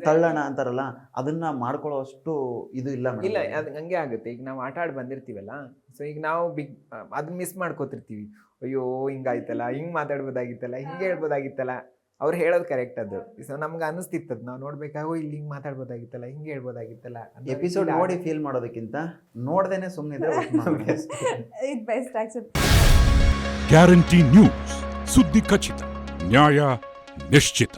ತಳ್ಳಣ ಅಂತಾರಲ್ಲ ಅದನ್ನ ಮಾಡ್ಕೊಳ್ಳೋ ಅಷ್ಟು ಇದು ಇಲ್ಲ. ಇಲ್ಲ ಅದು ಹಂಗೆ ಆಗುತ್ತೆ. ಈಗ ನಾವು ಆಟ ಆಡಿ ಬಂದಿರ್ತೀವಲ್ಲ ಸೊ ಈಗ ನಾವು ಬಿಗ್ ಅದನ್ನ ಮಿಸ್ ಮಾಡ್ಕೋತಿರ್ತೀವಿ. ಅಯ್ಯೋ ಹಿಂಗಾಯ್ತಲ್ಲ ಹಿಂಗ್ ಮಾತಾಡ್ಬೋದಾಗಿತ್ತಲ್ಲ ಹಿಂಗೆ ಹೇಳ್ಬೋದಾಗಿತ್ತಲ್ಲ. ಅವ್ರು ಹೇಳೋದು ಕರೆಕ್ಟ್ ಅದು. ಸೊ ನಮ್ಗೆ ಅನಿಸ್ತಿತ್ತು ನಾವು ನೋಡ್ಬೇಕಾಗೋ ಇಲ್ಲಿ ಹಿಂಗೆ ಮಾತಾಡ್ಬೋದಾಗಿತ್ತಲ್ಲ ಹಿಂಗೆ ಹೇಳ್ಬೋದಾಗಿತ್ತಲ್ಲ ಎಪಿಸೋಡ್ ನೋಡಿ ಫೀಲ್ ಮಾಡೋದಕ್ಕಿಂತ ನೋಡ್ದೇನೆ ಸುಮ್ಮನೆ. ಇದು ಬೆಸ್ಟ್ ಗ್ಯಾರಂಟಿ ನ್ಯೂಸ್ ಸುದ್ದಿ ಖಚಿತ ನ್ಯಾಯ ನಿಶ್ಚಿತ.